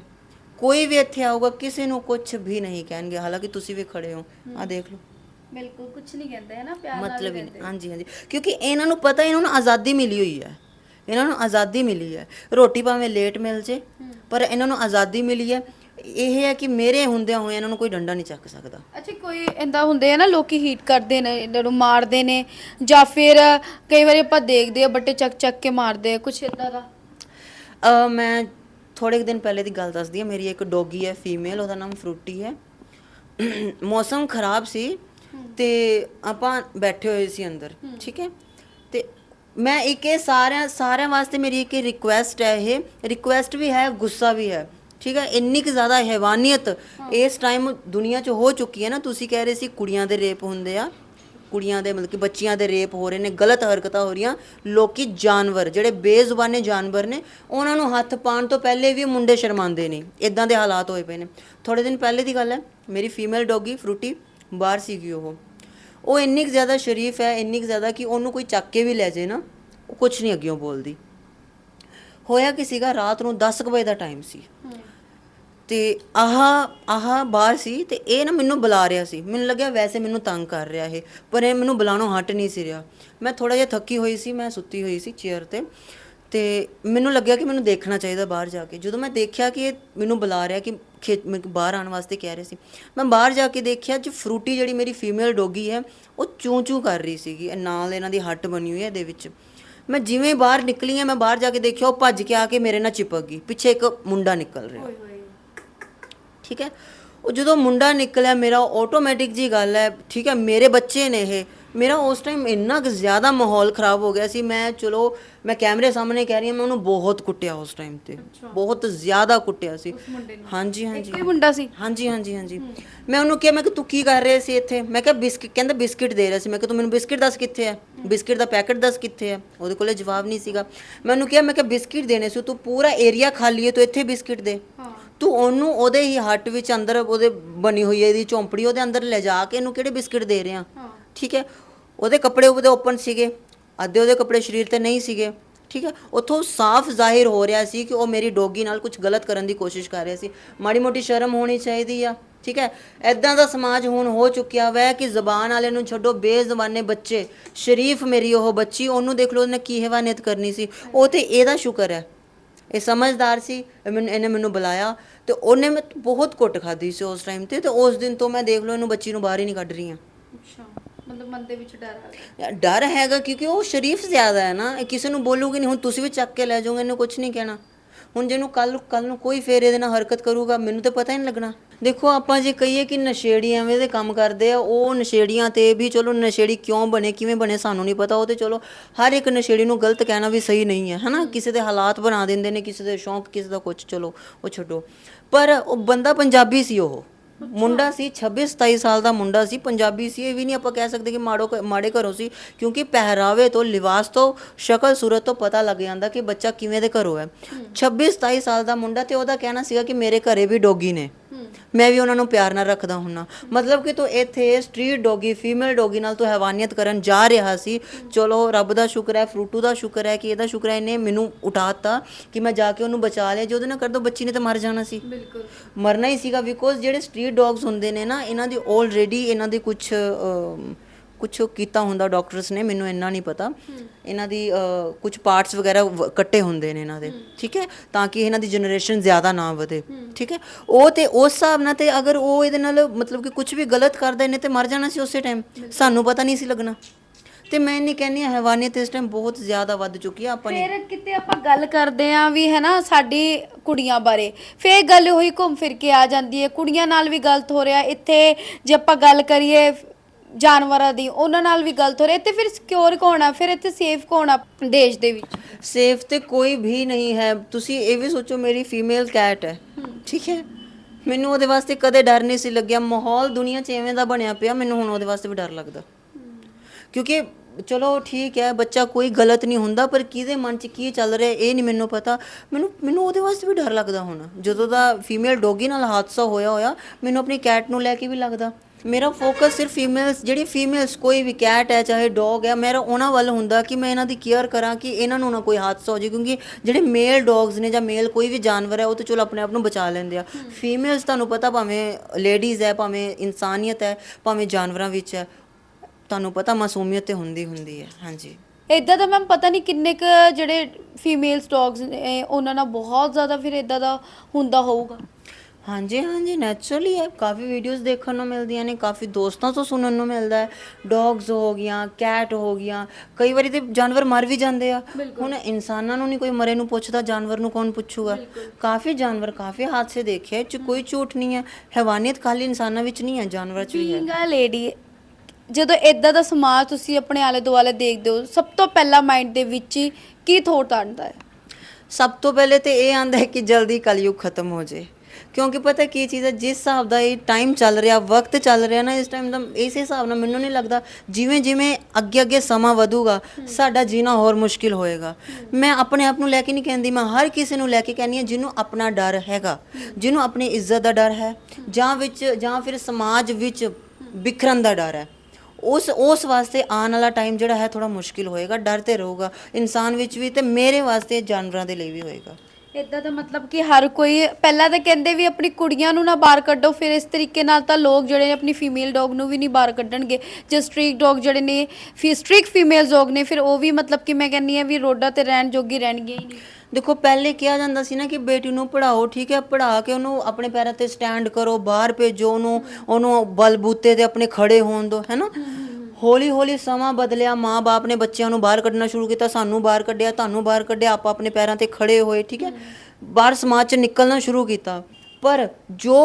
Speaker 2: ਕੋਈ ਵੀ ਇੱਥੇ ਆਊਗਾ ਕਿਸੇ ਨੂੰ ਕੁਝ ਵੀ ਨਹੀਂ ਕਹਿਣਗੇ। ਹਾਲਾਂਕਿ ਤੁਸੀਂ ਵੀ ਖੜੇ ਹੋ। ਆ ਦੇਖ ਲਓ।
Speaker 1: ਬਿਲਕੁਲ ਕੁਝ ਨਹੀਂ ਕਹਿੰਦੇ ਹੈ ਨਾ ਪਿਆਰ ਨਾਲ
Speaker 2: ਮਤਲਬ
Speaker 1: ਹੀ
Speaker 2: ਹੀ ਨਹੀਂ।
Speaker 1: ਕਹਿੰਦੇ।
Speaker 2: ਹਾਂਜੀ ਹਾਂਜੀ। ਕਿਉਂਕਿ ਇਹਨਾਂ ਨੂੰ ਪਤਾ ਇਹਨਾਂ ਨੂੰ ਆਜ਼ਾਦੀ ਮਿਲੀ ਹੋਈ ਹੈ। ਇਹਨਾਂ ਨੂੰ ਆਜ਼ਾਦੀ ਮਿਲੀ ਹੈ। ਰੋਟੀ ਭਾਵੇਂ ਲੇਟ ਮਿਲ ਜੇ ਪਰ ਇਹਨਾਂ ਨੂੰ ਆਜ਼ਾਦੀ ਮਿਲੀ ਹੈ। ਇਹ ਹੈ ਕਿ ਮੇਰੇ ਹੁੰਦਿਆਂ ਹੋਏ ਇਹਨਾਂ ਨੂੰ ਕੋਈ ਡੰਡਾ ਨਹੀਂ ਚੱਕ ਸਕਦਾ।
Speaker 1: ਅੱਛਾ ਕੋਈ ਇੰਦਾ ਹੁੰਦੇ ਆ ਨਾ ਲੋਕੀ ਹੀਟ ਕਰਦੇ ਨੇ ਇਹਨਾਂ ਨੂੰ ਮਾਰਦੇ ਨੇ ਜਾਂ ਫਿਰ ਕਈ ਵਾਰੀ ਆਪਾਂ ਦੇਖਦੇ ਆ ਬੱਟੇ ਚੱਕ ਚੱਕ ਕੇ ਮਾਰਦੇ ਆ ਕੁਝ ਇਦਾਂ ਦਾ?
Speaker 2: ਅ ਮੈਂ ਥੋੜੇ ਕੁ ਦਿਨ ਪਹਿਲੇ ਦੀ ਗੱਲ ਦੱਸਦੀ ਹਾਂ। ਮੇਰੀ ਇੱਕ ਡੋਗੀ ਹੈ ਫੀਮੇਲ ਉਹਦਾ ਨਾਮ ਫਰੂਟੀ ਹੈ। ਮੌਸਮ ਖਰਾਬ ਸੀ। ਤੇ ਆਪਾਂ ਬੈਠੇ ਹੋਏ ਸੀ ਅੰਦਰ ਠੀਕ ਹੈ? ਤੇ ਮੈਂ ਇੱਕ ਇਹ ਸਾਰਿਆਂ ਸਾਰਿਆਂ ਵਾਸਤੇ ਮੇਰੀ ਇੱਕ ਰਿਕੁਐਸਟ ਹੈ ਇਹ। ਰਿਕੁਐਸਟ ਵੀ ਹੈ ਗੁੱਸਾ ਵੀ ਹੈ ਠੀਕ ਹੈ? ਇੰਨੀ ਕੁ ਜ਼ਿਆਦਾ ਹੈਵਾਨੀਅਤ ਇਸ ਟਾਈਮ ਦੁਨੀਆ 'ਚ ਹੋ ਚੁੱਕੀ ਹੈ ਨਾ। ਤੁਸੀਂ ਕਹਿ ਰਹੇ ਸੀ ਕੁੜੀਆਂ ਦੇ ਰੇਪ ਹੁੰਦੇ ਆ ਕੁੜੀਆਂ ਦੇ ਮਤਲਬ ਕਿ ਬੱਚੀਆਂ ਦੇ ਰੇਪ ਹੋ ਰਹੇ ਨੇ ਗਲਤ ਹਰਕਤਾਂ ਹੋ ਰਹੀਆਂ। ਲੋਕੀ ਜਾਨਵਰ ਜਿਹੜੇ ਬੇਜ਼ੁਬਾਨੇ ਜਾਨਵਰ ਨੇ ਉਹਨਾਂ ਨੂੰ ਹੱਥ ਪਾਉਣ ਤੋਂ ਪਹਿਲੇ ਵੀ ਮੁੰਡੇ ਸ਼ਰਮਾਉਂਦੇ ਨੇ। ਇਦਾਂ ਦੇ ਹਾਲਾਤ ਹੋਏ ਪਏ ਨੇ। ਥੋੜੇ ਦਿਨ ਪਹਿਲੇ ਦੀ ਗੱਲ ਹੈ ਮੇਰੀ ਫੀਮੇਲ ਡੌਗੀ ਫਰੂਟੀ ਬਾਹਰ ਸੀਗੀ ਉਹ। ਉਹ ਇੰਨੀ ਕੁ ਜ਼ਿਆਦਾ ਸ਼ਰੀਫ ਹੈ ਇੰਨੀ ਕੁ ਜ਼ਿਆਦਾ ਕਿ ਉਹਨੂੰ ਕੋਈ ਚੱਕ ਕੇ ਵੀ ਲੈ ਜੇ ਨਾ ਉਹ ਕੁਝ ਨਹੀਂ ਅੱਗਿਓਂ ਬੋਲਦੀ। ਹੋਇਆ ਕਿ ਸੀਗਾ ਰਾਤ ਨੂੰ 10 ਕੁ ਵਜੇ ਦਾ ਟਾਈਮ ਸੀ। ਤੇ ਆਹ ਆਹ ਬਾਹਰ ਸੀ ਤੇ ਇਹ ਨਾ ਮੈਨੂੰ ਬੁਲਾ ਰਿਹਾ ਸੀ। ਮੈਨੂੰ ਲੱਗਿਆ ਵੈਸੇ ਮੈਨੂੰ ਤੰਗ ਕਰ ਰਿਹਾ ਇਹ ਪਰ ਇਹ ਮੈਨੂੰ ਬੁਲਾਣੋਂ ਹਟ ਨਹੀਂ ਸੀ ਰਿਹਾ। ਮੈਂ ਥੋੜਾ ਜਿਹਾ ਥੱਕੀ ਹੋਈ ਸੀ ਮੈਂ ਸੁੱਤੀ ਹੋਈ ਸੀ ਚੇਅਰ ਤੇ। ਤੇ ਮੈਨੂੰ ਲੱਗਿਆ ਕਿ ਮੈਨੂੰ ਦੇਖਣਾ ਚਾਹੀਦਾ ਬਾਹਰ ਜਾ ਕੇ। ਜਦੋਂ ਮੈਂ ਦੇਖਿਆ ਕਿ ਇਹ ਮੈਨੂੰ ਬੁਲਾ ਰਿਹਾ ਕਿ ਖੇ- ਮੈਨੂੰ ਬਾਹਰ ਆਉਣ ਵਾਸਤੇ ਕਹਿ ਰਿਹਾ ਸੀ। ਮੈਂ ਬਾਹਰ ਜਾ ਕੇ ਦੇਖਿਆ ਜੋ ਫਰੂਟੀ ਜਿਹੜੀ ਮੇਰੀ ਫੀਮੇਲ ਡੋਗੀ ਹੈ ਉਹ ਚੂੰ ਚੂੰ ਕਰ ਰਹੀ ਸੀਗੀ। ਨਾਲ ਇਹਨਾਂ ਦੀ ਹੱਟ ਬਣੀ ਹੋਈ ਹੈ ਇਹਦੇ ਵਿੱਚ। ਮੈਂ ਜਿਵੇਂ ਬਾਹਰ ਨਿਕਲੀ ਹਾਂ ਮੈਂ ਬਾਹਰ ਜਾ ਕੇ ਦੇਖਿਆ ਉਹ ਭੱਜ ਕੇ ਆ ਕੇ ਮੇਰੇ ਨਾਲ ਚਿਪਕ ਗਈ। ਪਿੱਛੇ ਇੱਕ ਮੁੰਡਾ ਨਿਕਲ ਰਿਹਾ।
Speaker 1: ਓਏ ਹੋਏ।
Speaker 2: ਠੀਕ ਹੈ? ਉਹ ਜਦੋਂ ਮੁੰਡਾ ਨਿਕਲਿਆ ਮੇਰਾ ਆਟੋਮੈਟਿਕ ਜੀ ਗੱਲ ਹੈ ਠੀਕ ਹੈ ਮੇਰੇ ਬੱਚੇ ਨੇ ਇਹ। ਮੇਰਾ ਉਸ ਟਾਈਮ ਇੰਨਾ ਕੁ ਜ਼ਿਆਦਾ ਮਾਹੌਲ ਖਰਾਬ ਹੋ ਗਿਆ ਸੀ ਮੈਂ ਚਲੋ ਮੈਂ ਕੈਮਰੇ ਸਾਹਮਣੇ ਕਹਿ ਰਹੀ ਹਾਂ ਮੈਂ ਉਹਨੂੰ ਬਹੁਤ ਕੁੱਟਿਆ ਉਸ ਟਾਈਮ ਤੇ। ਬਹੁਤ ਜ਼ਿਆਦਾ ਕੁੱਟਿਆ ਸੀ। ਹਾਂਜੀ ਹਾਂਜੀ।
Speaker 1: ਇੱਕ ਹੀ ਮੁੰਡਾ ਸੀ?
Speaker 2: ਹਾਂਜੀ ਹਾਂਜੀ ਹਾਂਜੀ। ਮੈਂ ਉਹਨੂੰ ਕਿਹਾ ਮੈਂ ਕਿ ਤੂੰ ਕੀ ਕਰ ਰਿਹਾ ਸੀ ਇੱਥੇ? ਮੈਂ ਕਿਹਾ ਬਿਸਕਿਟ ਕਹਿੰਦਾ ਬਿਸਕਿਟ ਦੇ ਰਿਹਾ ਸੀ। ਮੈਂ ਕਿਹਾ ਤੂੰ ਮੈਨੂੰ ਬਿਸਕਿਟ ਦੱਸ ਕਿੱਥੇ ਹੈ? ਬਿਸਕਿਟ ਦਾ ਪੈਕੇਟ ਦੱਸ ਕਿੱਥੇ ਹੈ? ਉਹਦੇ ਕੋਲੇ ਜਵਾਬ ਨਹੀਂ ਸੀਗਾ। ਮੈਂ ਉਹਨੂੰ ਕਿਹਾ ਮੈਂ ਕਿਹਾ ਬਿਸਕਿਟ ਦੇਣੇ ਸੀ ਤੂੰ ਪੂਰਾ ਏਰੀਆ ਖਾਲੀ ਹੈ ਤੂੰ ਇੱਥੇ ਬਿਸਕਿਟ ਦੇ। ਤੂੰ ਉਹਨੂੰ ਉਹਦੇ ਹੀ ਹੱਟ ਵਿੱਚ ਅੰਦਰ ਉਹਦੇ ਬਣੀ ਹੋਈ ਹੈ ਇਹਦੀ ਝੌਂਪੜੀ ਉਹਦੇ ਅੰਦਰ ਲੈ ਜਾ ਕੇ ਇਹਨੂੰ ਕਿਹੜੇ ਬਿਸਕਿਟ ਦੇ ਰਿਹਾ? ਠੀਕ ਹੈ? ਉਹਦੇ ਕੱਪੜੇ ਉਹਦੇ ਓਪਨ ਸੀਗੇ। ਅੱਧੇ ਉਹਦੇ ਕੱਪੜੇ ਸਰੀਰ ਤੇ ਨਹੀਂ ਸੀਗੇ। ਠੀਕ ਹੈ? ਉੱਥੋਂ ਸਾਫ਼ ਜ਼ਾਹਿਰ ਹੋ ਰਿਹਾ ਸੀ ਕਿ ਉਹ ਮੇਰੀ ਡੋਗੀ ਨਾਲ ਕੁਝ ਗਲਤ ਕਰਨ ਦੀ ਕੋਸ਼ਿਸ਼ ਕਰ ਰਿਹਾ ਸੀ। ਮਾੜੀ ਮੋਟੀ ਸ਼ਰਮ ਹੋਣੀ ਚਾਹੀਦੀ ਆ। ਠੀਕ ਹੈ? ਐਦਾਂ ਦਾ ਸਮਾਜ ਹੁਣ ਹੋ ਚੁੱਕਿਆ ਵੈ ਕਿ ਜ਼ਬਾਨ ਵਾਲੇ ਨੂੰ ਛੱਡੋ, ਬੇਜ਼ਬਾਨੇ ਬੱਚੇ। ਸ਼ਰੀਫ ਮੇਰੀ ਉਹ ਬੱਚੀ, ਉਹਨੂੰ ਦੇਖ ਲਓ, ਉਹਨੇ ਕੀ ਹੈਵਾਨੀਅਤ ਕਰਨੀ ਸੀ। ਉਹ ਤੇ ਇਹਦਾ ਸ਼ੁਕਰ ਹੈ। ਇਹ ਸਮਝਦਾਰ ਸੀ, ਇਹ ਇਹਨੇ ਮੈਨੂੰ ਬੁਲਾਇਆ ਤੇ ਉਹਨੇ ਮੈਂ ਬਹੁਤ ਕੁੱਟ ਖਾਦੀ ਸੀ ਉਸ ਟਾਈਮ ਤੇ ਤੇ ਉਸ ਦਿਨ ਤੋਂ ਮੈਂ ਦੇਖ ਲਓ, ਇਹਨੂੰ ਬੱਚੀ ਨੂੰ ਬਾਹਰ ਹੀ ਨਹੀਂ ਕੱਢ ਰਹੀ ਹਾਂ।
Speaker 1: ਅੱਛਾ। ਮਤਲਬ ਮਨ ਦੇ ਵਿੱਚ ਡਰ ਆ ਗਿਆ
Speaker 2: ਡਰ ਹੈਗਾ ਕਿਉਂਕਿ ਉਹ ਸ਼ਰੀਫ ਜ਼ਿਆਦਾ ਹੈ ਨਾ। ਇਹ ਕਿਸੇ ਨੂੰ ਬੋਲੂਗੀ ਨਹੀਂ, ਹੁਣ ਤੁਸੀਂ ਵੀ ਚੱਕ ਕੇ ਲੈ ਜਾਓਗੇ, ਇਹਨੂੰ ਕੁਝ ਨਹੀਂ ਕਹਿਣਾ। ਹੁਣ ਜਿਹਨੂੰ ਕੱਲ ਕੱਲ ਨੂੰ ਕੋਈ ਫੇਰ ਇਹਦੇ ਨਾਲ ਹਰਕਤ ਕਰੂਗਾ, ਮੈਨੂੰ ਤਾਂ ਪਤਾ ਹੀ ਨਹੀਂ ਲੱਗਣਾ। ਦੇਖੋ, ਆਪਾਂ ਜੇ ਕਹੀਏ ਕਿ ਨਸ਼ੇੜੀ ਐਵੇਂ ਦੇ ਕੰਮ ਕਰਦੇ ਆ, ਉਹ ਨਸ਼ੇੜੀਆਂ ਤੇ ਵੀ ਚਲੋ ਨਸ਼ੇੜੀ ਕਿਉਂ ਬਣੇ, ਕਿਵੇਂ ਬਣੇ ਸਾਨੂੰ ਨਹੀਂ ਪਤਾ। ਉਹ ਤੇ ਚਲੋ ਹਰ ਇੱਕ ਨਸ਼ੇੜੀ ਨੂੰ ਗਲਤ ਕਹਿਣਾ ਵੀ ਸਹੀ ਨਹੀਂ ਹੈ, ਹਨਾ? ਕਿਸੇ ਦੇ ਹਾਲਾਤ ਬਣਾ ਦਿੰਦੇ ਨੇ, ਕਿਸੇ ਦੇ ਸ਼ੌਂਕ, ਕਿਸੇ ਦਾ ਕੁਝ ਚਲੋ ਉਹ ਛੱਡੋ। ਪਰ ਉਹ ਬੰਦਾ ਪੰਜਾਬੀ ਸੀ ਉਹ। ਮੁੰਡਾ ਸੀ 26 27 ਸਾਲ ਦਾ ਮੁੰਡਾ ਸੀ ਪੰਜਾਬੀ ਸੀ ਇਹ ਵੀ ਨਹੀਂ ਆਪਾਂ ਕਹਿ ਸਕਦੇ ਕਿ ਮਾੜੋ ਮਾੜੇ ਘਰੋਂ ਸੀ ਕਿਉਂਕਿ ਪਹਿਰਾਵੇ ਤੋਂ ਲਿਬਾਸ ਤੋਂ ਸ਼ਕਲ ਸੂਰਤ ਤੋਂ ਪਤਾ ਲੱਗ ਜਾਂਦਾ ਕਿ ਬੱਚਾ ਕਿਵੇਂ ਦੇ ਘਰੋਂ ਹੈ। 26 27 ਸਾਲ ਦਾ ਮੁੰਡਾ ਤੇ ਉਹਦਾ ਕਹਿਣਾ ਸੀਗਾ ਕਿ ਮੇਰੇ ਘਰੇ ਵੀ ਡੋਗੀ ਨੇ। ਮੈਂ ਵੀ ਉਹਨਾਂ ਨੂੰ ਪਿਆਰ ਨਾਲ ਰੱਖਦਾ ਹੁੰਨਾ। ਮਤਲਬ ਕਿ ਤੂੰ ਇੱਥੇ ਸਟਰੀਟ ਡੋਗੀ ਫੀਮੇਲ ਡੋਗੀ ਨਾਲ ਤੂੰ ਹੈਵਾਨੀਅਤ ਕਰਨ ਜਾ ਰਿਹਾ ਸੀ। ਚਲੋ ਰੱਬ ਦਾ ਸ਼ੁਕਰ ਹੈ ਫਰੂਟੂ ਦਾ ਸ਼ੁਕਰ ਹੈ ਕਿ ਇਹਦਾ ਸ਼ੁਕਰ ਹੈ ਇਹਨੇ ਮੈਨੂੰ ਉਠਾਤਾ ਕਿ ਮੈਂ ਜਾ ਕੇ ਉਹਨੂੰ ਬਚਾ ਲਿਆ। ਜੇ ਉਹਦੇ ਨਾਲ ਕਰ ਦੋ ਬੱਚੀ ਨੇ ਤਾਂ ਮਰ ਜਾਣਾ ਸੀ।
Speaker 1: ਬਿਲਕੁਲ।
Speaker 2: ਮਰਨਾ ਹੀ ਸੀਗਾ ਬਿਕੋਜ਼ ਜਿਹੜੇ ਸਟਰੀਟ ਡੌਗਸ ਹੁੰਦੇ ਨੇ ਨਾ ਇਹਨਾਂ ਦੀ ਆਲਰੇਡੀ ਇਹਨਾਂ ਦੀ ਕੁਝ ਕੁਝ ਕੀਤਾ ਹੁੰਦਾ ਡਾਕਟਰਸ ਨੇ ਮੈਨੂੰ ਇੰਨਾ ਨਹੀਂ ਪਤਾ। ਇਹਨਾਂ ਦੀ ਕੁਝ ਪਾਰਟਸ ਵਗੈਰਾ ਕੱਟੇ ਹੁੰਦੇ ਨੇ ਇਹਨਾਂ ਦੇ ਠੀਕ ਹੈ? ਤਾਂ ਕਿ ਇਹਨਾਂ ਦੀ ਜਨਰੇਸ਼ਨ ਜ਼ਿਆਦਾ ਨਾ ਵਧੇ ਠੀਕ ਹੈ? ਉਹ ਤੇ ਉਸ ਹਿਸਾਬ ਨਾਲ ਤੇ ਅਗਰ ਉਹ ਇਹਦੇ ਨਾਲ ਮਤਲਬ ਕਿ ਕੁਝ ਵੀ ਗਲਤ ਕਰਦਾ ਇਹਨੇ ਤੇ ਮਰ ਜਾਣਾ ਸੀ ਉਸੇ ਟਾਈਮ ਸਾਨੂੰ ਪਤਾ ਨਹੀਂ ਸੀ ਲੱਗਣਾ। ਤੇ ਮੈਂ ਨਹੀਂ ਕਹਿੰਦੀ ਹਾਂ, ਹੈਵਾਨੀਅਤ ਇਸ ਟਾਈਮ ਬਹੁਤ ਜ਼ਿਆਦਾ ਵੱਧ ਚੁੱਕੀ ਆ ਆਪਾਂ
Speaker 1: ਫਿਰ ਕਿਤੇ ਆਪਾਂ ਗੱਲ ਕਰਦੇ ਆਂ ਵੀ ਹੈ ਸਾਡੀ ਕੁੜੀਆਂ ਬਾਰੇ। ਫੇਰ ਗੱਲ ਹੋਈ ਘੁੰਮ ਫਿਰ ਕੇ ਆ ਜਾਂਦੀ ਹੈ। ਕੁੜੀਆਂ ਨਾਲ ਵੀ ਗਲਤ ਹੋ ਰਿਹਾ। ਇੱਥੇ ਜੇ ਆਪਾਂ ਗੱਲ ਕਰੀਏ ਜਾਨਵਰਾਂ ਦੀ ਉਹਨਾਂ ਨਾਲ ਵੀ ਗਲਤ ਹੋ ਰਿਹਾ। ਤੇ ਫਿਰ ਸਿਕਿਉਰ ਕੌਣ ਆ? ਫਿਰ ਇੱਥੇ ਸੇਫ ਕੌਣ ਆ ਦੇਸ਼ ਦੇ ਵਿੱਚ?
Speaker 2: ਸੇਫ ਤੇ ਕੋਈ ਵੀ ਨਹੀਂ ਹੈ। ਤੁਸੀਂ ਇਹ ਵੀ ਸੋਚੋ ਮੇਰੀ ਫੀਮੇਲ ਕੈਟ ਹੈ। ਠੀਕ ਹੈ? ਮੈਨੂੰ ਉਹਦੇ ਵਾਸਤੇ ਕਦੇ ਡਰ ਨਹੀਂ ਸੀ ਲੱਗਿਆ। ਮਾਹੌਲ ਦੁਨੀਆ 'ਚ ਐਵੇਂ ਦਾ ਬਣਿਆ ਪਿਆ ਮੈਨੂੰ ਹੁਣ ਉਹਦੇ ਵਾਸਤੇ ਵੀ ਡਰ ਲੱਗਦਾ। ਕਿਉਂਕਿ ਚਲੋ ਠੀਕ ਹੈ ਬੱਚਾ ਕੋਈ ਗਲਤ ਨਹੀਂ ਹੁੰਦਾ ਪਰ ਕਿਹਦੇ ਮਨ 'ਚ ਕੀ ਚੱਲ ਰਿਹਾ ਇਹ ਨਹੀਂ ਮੈਨੂੰ ਪਤਾ। ਮੈਨੂੰ ਮੈਨੂੰ ਉਹਦੇ ਵਾਸਤੇ ਵੀ ਡਰ ਲੱਗਦਾ ਹੁਣ। ਜਦੋਂ ਦਾ ਫੀਮੇਲ ਡੋਗੀ ਨਾਲ ਹਾਦਸਾ ਹੋਇਆ ਹੋਇਆ ਮੈਨੂੰ ਆਪਣੀ ਕੈਟ ਨੂੰ ਲੈ ਕੇ ਵੀ ਲੱਗਦਾ। ਮੇਰਾ ਫੋਕਸ ਸਿਰਫ ਫੀਮੇਲਸ ਜਿਹੜੀ ਫੀਮੇਲਸ ਕੋਈ ਵੀ ਕੈਟ ਹੈ ਚਾਹੇ ਡੌਗ ਹੈ ਮੇਰਾ ਉਹਨਾਂ ਵੱਲ ਹੁੰਦਾ ਕਿ ਮੈਂ ਇਹਨਾਂ ਦੀ ਕੇਅਰ ਕਰਾਂ ਕਿ ਇਹਨਾਂ ਨੂੰ ਨਾ ਕੋਈ ਹਾਦਸਾ ਹੋ ਜਾਏ ਕਿਉਂਕਿ ਜਿਹੜੇ ਮੇਲ ਡੌਗਸ ਨੇ ਜਾਂ ਮੇਲ ਕੋਈ ਵੀ ਜਾਨਵਰ ਹੈ ਉਹ ਤਾਂ ਚਲੋ ਆਪਣੇ ਆਪ ਨੂੰ ਬਚਾ ਲੈਂਦੇ ਆ। ਫੀਮੇਲਸ ਤੁਹਾਨੂੰ ਪਤਾ ਭਾਵੇਂ ਲੇਡੀਜ਼ ਹੈ ਭਾਵੇਂ ਇਨਸਾਨੀਅਤ ਹੈ ਭਾਵੇਂ ਜਾਨਵਰਾਂ ਵਿੱਚ ਹੈ ਤੁਹਾਨੂੰ ਪਤਾ ਮਾਸੂਮੀਅਤ ਤੇ ਹੁੰਦੀ ਹੁੰਦੀ ਹੈ। ਹਾਂਜੀ।
Speaker 1: ਇਦਾਂ ਦਾ ਮੈਮ ਪਤਾ ਨਹੀਂ ਕਿੰਨੇ ਕ ਜਿਹੜੇ ਫੀਮੇਲਸ ਡੌਗਸ ਨੇ ਉਹਨਾਂ ਨਾਲ ਬਹੁਤ ਜ਼ਿਆਦਾ ਫਿਰ ਇਦਾਂ ਦਾ ਹੁੰਦਾ ਹੋਊਗਾ।
Speaker 2: ਹਾਂਜੀ ਹਾਂਜੀ ਨੈਚੁਰਲੀ ਹੈ। ਕਾਫੀ ਵੀਡੀਓਜ਼ ਦੇਖਣ ਨੂੰ ਮਿਲਦੀਆਂ ਨੇ ਕਾਫੀ ਦੋਸਤਾਂ ਤੋਂ ਸੁਣਨ ਨੂੰ ਮਿਲਦਾ ਹੈ। ਡੌਗਸ ਹੋ ਗਈਆਂ ਕੈਟ ਹੋ ਗਈਆਂ। ਕਈ ਵਾਰੀ ਤੇ ਜਾਨਵਰ ਮਰ ਵੀ ਜਾਂਦੇ ਆ। ਹੁਣ ਇਨਸਾਨਾਂ ਨੂੰ ਨਹੀਂ ਕੋਈ ਮਰੇ ਨੂੰ ਪੁੱਛਦਾ ਜਾਨਵਰ ਨੂੰ ਕੌਣ ਪੁੱਛੂਗਾ? ਕਾਫੀ ਜਾਨਵਰ ਕਾਫੀ ਹਾਦਸੇ ਦੇਖੇ ਚ ਕੋਈ ਝੂਠ ਨਹੀਂ ਹੈ। ਹੈਵਾਨੀਅਤ ਖਾਲੀ ਇਨਸਾਨਾਂ ਵਿੱਚ ਨਹੀਂ ਹੈ ਜਾਨਵਰਾਂ 'ਚ ਵੀ ਹੈ।
Speaker 1: ਬੀਇੰਗ ਅ ਲੇਡੀ ਜਦੋਂ ਇਦਾਂ ਦਾ ਸਮਾਜ ਤੁਸੀਂ ਆਪਣੇ ਆਲੇ ਦੁਆਲੇ ਦੇਖਦੇ ਹੋ ਸਭ ਤੋਂ ਪਹਿਲਾਂ ਮਾਈਂਡ ਦੇ ਵਿੱਚ ਕੀ ਥੋਟ ਆਉਂਦਾ ਹੈ?
Speaker 2: ਸਭ ਤੋਂ ਪਹਿਲੇ ਤੇ ਇਹ ਆਂਦਾ ਹੈ ਕਿ ਜਲਦੀ ਕਲਯੁਗ ਖਤਮ ਹੋ ਜੇ। ਕਿਉਂਕਿ ਪਤਾ ਕੀ ਚੀਜ਼ ਹੈ, ਜਿਸ ਹਿਸਾਬ ਦਾ ਇਹ ਟਾਈਮ ਚੱਲ ਰਿਹਾ, ਵਕਤ ਚੱਲ ਰਿਹਾ ਨਾ, ਇਸ ਟਾਈਮ ਦਾ ਇਸੇ ਹਿਸਾਬ ਨਾਲ ਮੈਨੂੰ ਨਹੀਂ ਲੱਗਦਾ, ਜਿਵੇਂ ਜਿਵੇਂ ਅੱਗੇ ਅੱਗੇ ਸਮਾਂ ਵਧੂਗਾ, ਸਾਡਾ ਜੀਣਾ ਹੋਰ ਮੁਸ਼ਕਿਲ ਹੋਏਗਾ। ਮੈਂ ਆਪਣੇ ਆਪ ਨੂੰ ਲੈ ਕੇ ਨਹੀਂ ਕਹਿੰਦੀ, ਮੈਂ ਹਰ ਕਿਸੇ ਨੂੰ ਲੈ ਕੇ ਕਹਿੰਦੀ ਹਾਂ, ਜਿਹਨੂੰ ਆਪਣਾ ਡਰ ਹੈਗਾ, ਜਿਹਨੂੰ ਆਪਣੀ ਇੱਜ਼ਤ ਦਾ ਡਰ ਹੈ, ਜਾਂ ਵਿੱਚ, ਜਾਂ ਫਿਰ ਸਮਾਜ ਵਿੱਚ ਬਿਖਰਨ ਦਾ ਡਰ ਹੈ। ਉਸ ਉਸ ਵਾਸਤੇ ਆਉਣ ਵਾਲਾ ਟਾਈਮ ਜਿਹੜਾ ਹੈ ਥੋੜਾ ਮੁਸ਼ਕਿਲ ਹੋਏਗਾ, ਡਰ ਤੇ ਰਹੂਗਾ। ਇਨਸਾਨ ਵਿੱਚ ਵੀ ਤੇ ਮੇਰੇ ਵਾਸਤੇ ਜਾਨਵਰਾਂ ਦੇ ਲਈ ਵੀ ਹੋਏਗਾ।
Speaker 1: ਇਦਾਂ ਦਾ ਮਤਲਬ ਕਿ ਹਰ ਕੋਈ, ਪਹਿਲਾਂ ਤਾਂ ਕਹਿੰਦੇ ਵੀ ਆਪਣੀ ਕੁੜੀਆਂ ਨੂੰ ਨਾ ਬਾਹਰ ਕੱਢੋ, ਫਿਰ ਇਸ ਤਰੀਕੇ ਨਾਲ ਤਾਂ ਲੋਕ ਜਿਹੜੇ ਨੇ ਆਪਣੀ ਫੀਮੇਲ ਡੌਗ ਨੂੰ ਵੀ ਨਹੀਂ ਬਾਹਰ ਕੱਢਣਗੇ। ਜੇ ਸਟ੍ਰੀਕ ਡੌਗ ਜਿਹੜੇ ਨੇ, ਫੀ ਸਟ੍ਰੀਕ ਫੀਮੇਲ ਡੌਗ ਨੇ, ਫਿਰ ਉਹ ਵੀ ਮਤਲਬ ਕਿ ਮੈਂ ਕਹਿੰਨੀ ਆ ਵੀ ਰੋਡਾਂ ਤੇ ਰਹਿਣ ਜੋਗੀ ਰਹਿਣਗੇ ਹੀ ਨਹੀਂ।
Speaker 2: ਦੇਖੋ, ਪਹਿਲੇ ਕਿਹਾ ਜਾਂਦਾ ਸੀ ਨਾ ਕਿ ਬੇਟੀ ਨੂੰ ਪੜਾਓ ਠੀਕ ਹੈ ਪੜਾ ਕੇ ਉਹਨੂੰ ਆਪਣੇ ਪੈਰਾਂ ਤੇ ਸਟੈਂਡ ਕਰੋ, ਬਾਹਰ ਭੇਜੋ ਉਹਨੂੰ ਉਹਨੂੰ ਬਲਬੂਤੇ ਤੇ ਆਪਣੇ ਖੜੇ ਹੋਣ ਦਿਓ ਹੈਨਾ ਹੌਲੀ ਹੌਲੀ ਸਮਾਂ ਬਦਲਿਆ ਮਾਂ-ਬਾਪ ਨੇ ਬੱਚਿਆਂ ਨੂੰ ਬਾਹਰ ਕੱਢਣਾ ਸ਼ੁਰੂ ਕੀਤਾ ਸਾਨੂੰ ਬਾਹਰ ਕੱਢਿਆ ਤੁਹਾਨੂੰ ਬਾਹਰ ਕੱਢਿਆ ਆਪਾਂ ਆਪਣੇ ਪੈਰਾਂ ਤੇ ਖੜੇ ਹੋਏ ਠੀਕ ਹੈ? ਬਾਹਰ ਸਮਾਜ 'ਚ ਨਿਕਲਣਾ ਸ਼ੁਰੂ ਕੀਤਾ। ਪਰ ਜੋ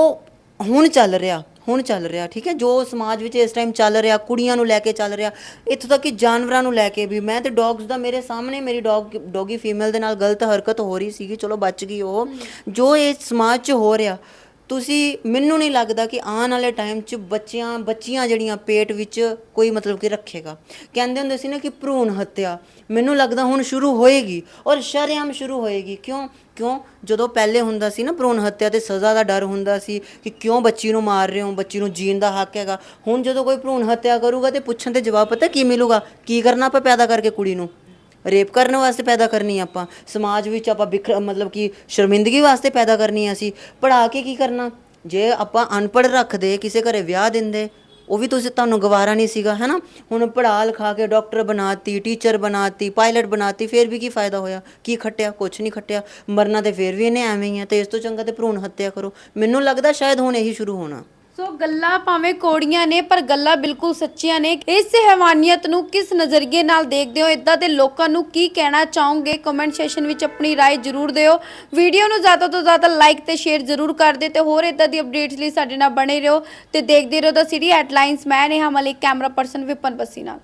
Speaker 2: ਹੁਣ ਚੱਲ ਰਿਹਾ ਹੁਣ ਚੱਲ ਰਿਹਾ ਠੀਕ ਹੈ? ਜੋ ਸਮਾਜ ਵਿੱਚ ਇਸ ਟਾਈਮ ਚੱਲ ਰਿਹਾ ਕੁੜੀਆਂ ਨੂੰ ਲੈ ਕੇ ਚੱਲ ਰਿਹਾ ਇੱਥੋਂ ਤੱਕ ਕਿ ਜਾਨਵਰਾਂ ਨੂੰ ਲੈ ਕੇ ਵੀ ਮੈਂ ਤੇ ਡੌਗਸ ਦਾ ਮੇਰੇ ਸਾਹਮਣੇ ਮੇਰੀ ਡੌਗ ਡੌਗੀ ਫੀਮੇਲ ਦੇ ਨਾਲ ਗਲਤ ਹਰਕਤ ਹੋ ਰਹੀ ਸੀਗੀ ਚਲੋ ਬਚ ਗਈ ਉਹ। ਜੋ ਇਹ ਸਮਾਜ 'ਚ ਹੋ ਰਿਹਾ ਤੁਸੀਂ, ਮੈਨੂੰ ਨਹੀਂ ਲੱਗਦਾ ਕਿ ਆਉਣ ਵਾਲੇ ਟਾਈਮ 'ਚ ਬੱਚਿਆਂ, ਬੱਚੀਆਂ ਜਿਹੜੀਆਂ ਪੇਟ ਵਿੱਚ ਕੋਈ ਮਤਲਬ ਕਿ ਰੱਖੇਗਾ। ਕਹਿੰਦੇ ਹੁੰਦੇ ਸੀ ਨਾ ਕਿ ਭਰੂਣ ਹੱਤਿਆ। ਮੈਨੂੰ ਲੱਗਦਾ ਹੁਣ ਸ਼ੁਰੂ ਹੋਏਗੀ ਔਰ ਸ਼ਰੇਆਮ ਸ਼ੁਰੂ ਹੋਏਗੀ। ਕਿਉਂ? ਕਿਉਂ? ਜਦੋਂ ਪਹਿਲੇ ਹੁੰਦਾ ਸੀ ਨਾ ਭਰੂਣ ਹੱਤਿਆ ਤੇ ਸਜ਼ਾ ਦਾ ਡਰ ਹੁੰਦਾ ਸੀ ਕਿ ਕਿਉਂ ਬੱਚੀ ਨੂੰ ਮਾਰ ਰਹੇ ਹੋ, ਬੱਚੀ ਨੂੰ ਜੀਣ ਦਾ ਹੱਕ ਹੈਗਾ। ਹੁਣ ਜਦੋਂ ਕੋਈ ਭਰੂਣ ਹੱਤਿਆ ਕਰੂਗਾ ਤੇ ਪੁੱਛਣ ਤੇ ਜਵਾਬ ਪਤਾ ਕੀ ਮਿਲੂਗਾ? ਕੀ ਕਰਨਾ ਆਪਾਂ ਪੈਦਾ ਕਰਕੇ ਕੁੜੀ ਨੂੰ? ਰੇਪ ਕਰਨ ਵਾਸਤੇ ਪੈਦਾ ਕਰਨੀ ਆਪਾਂ। ਸਮਾਜ ਵਿੱਚ ਆਪਾਂ ਬਿਖਰ, ਮਤਲਬ ਕਿ ਸ਼ਰਮਿੰਦਗੀ ਵਾਸਤੇ ਪੈਦਾ ਕਰਨੀ ਆ ਅਸੀਂ। ਪੜਾ ਕੇ ਕੀ ਕਰਨਾ? ਜੇ ਆਪਾਂ ਅਨਪੜ੍ਹ ਰੱਖਦੇ, ਕਿਸੇ ਘਰੇ ਵਿਆਹ ਦਿੰਦੇ, ਉਹ ਵੀ ਤੁਸੀਂ ਤੁਹਾਨੂੰ ਗਵਾਰਾ ਨਹੀਂ ਸੀਗਾ, ਹੈਨਾ? ਹੁਣ ਪੜਾ ਲਿਖਾ ਕੇ ਡਾਕਟਰ ਬਣਾਤੀ, ਟੀਚਰ ਬਣਾਤੀ, ਪਾਇਲਟ ਬਣਾਤੀ, ਫੇਰ ਵੀ ਕੀ ਫਾਇਦਾ ਹੋਇਆ? ਕੀ ਖੱਟਿਆ? ਕੁਝ ਨਹੀਂ ਖੱਟਿਆ। ਮਰਨਾ ਤੇ ਫੇਰ ਵੀ ਇਹਨੇ ਐਵੇਂ ਹੀ ਆ। ਤੇ ਇਸ ਤੋਂ ਚੰਗਾ ਤੇ ਭਰੂਣ ਹੱਤਿਆ ਕਰੋ। ਮੈਨੂੰ ਲੱਗਦਾ ਸ਼ਾਇਦ ਹੁਣ ਇਹੀ ਸ਼ੁਰੂ ਹੋਣਾ।
Speaker 1: ਸੋ ਗੱਲਾਂ ਭਾਵੇਂ ਕੋੜੀਆਂ ਨੇ ਪਰ ਗੱਲਾਂ ਬਿਲਕੁਲ ਸੱਚੀਆਂ ਨੇ ਇਸ ਹੈਵਾਨੀਅਤ ਨੂੰ ਕਿਸ ਨਜ਼ਰੀਏ ਨਾਲ ਦੇਖਦੇ ਹੋ ਇਦਾਂ ਦੇ ਲੋਕਾਂ ਨੂੰ ਕੀ ਕਹਿਣਾ ਚਾਹੋਗੇ ਕਮੈਂਟ ਸੈਸ਼ਨ ਵਿੱਚ ਆਪਣੀ رائے ਜ਼ਰੂਰ ਦਿਓ ਵੀਡੀਓ ਨੂੰ ਜ਼ਿਆਦਾ ਤੋਂ ਜ਼ਿਆਦਾ ਲਾਈਕ ਤੇ ਸ਼ੇਅਰ ਜ਼ਰੂਰ ਕਰ ਦਿਓ ਤੇ ਹੋਰ ਇਦਾਂ ਦੀ ਅਪਡੇਟਸ ਲਈ ਸਾਡੇ ਨਾਲ ਬਣੇ ਰਹੋ ਤੇ ਦੇਖਦੇ ਰਹੋ ਦਾ ਸਿਟੀ ਹੈਡਲਾਈਨਸ ਮੈਂ ਨੇਹਾ ਮਲਿਕ ਕੈਮਰਾ ਪਰਸਨ ਵਿਪਨ ਬੱਸੀ ਨਾਲ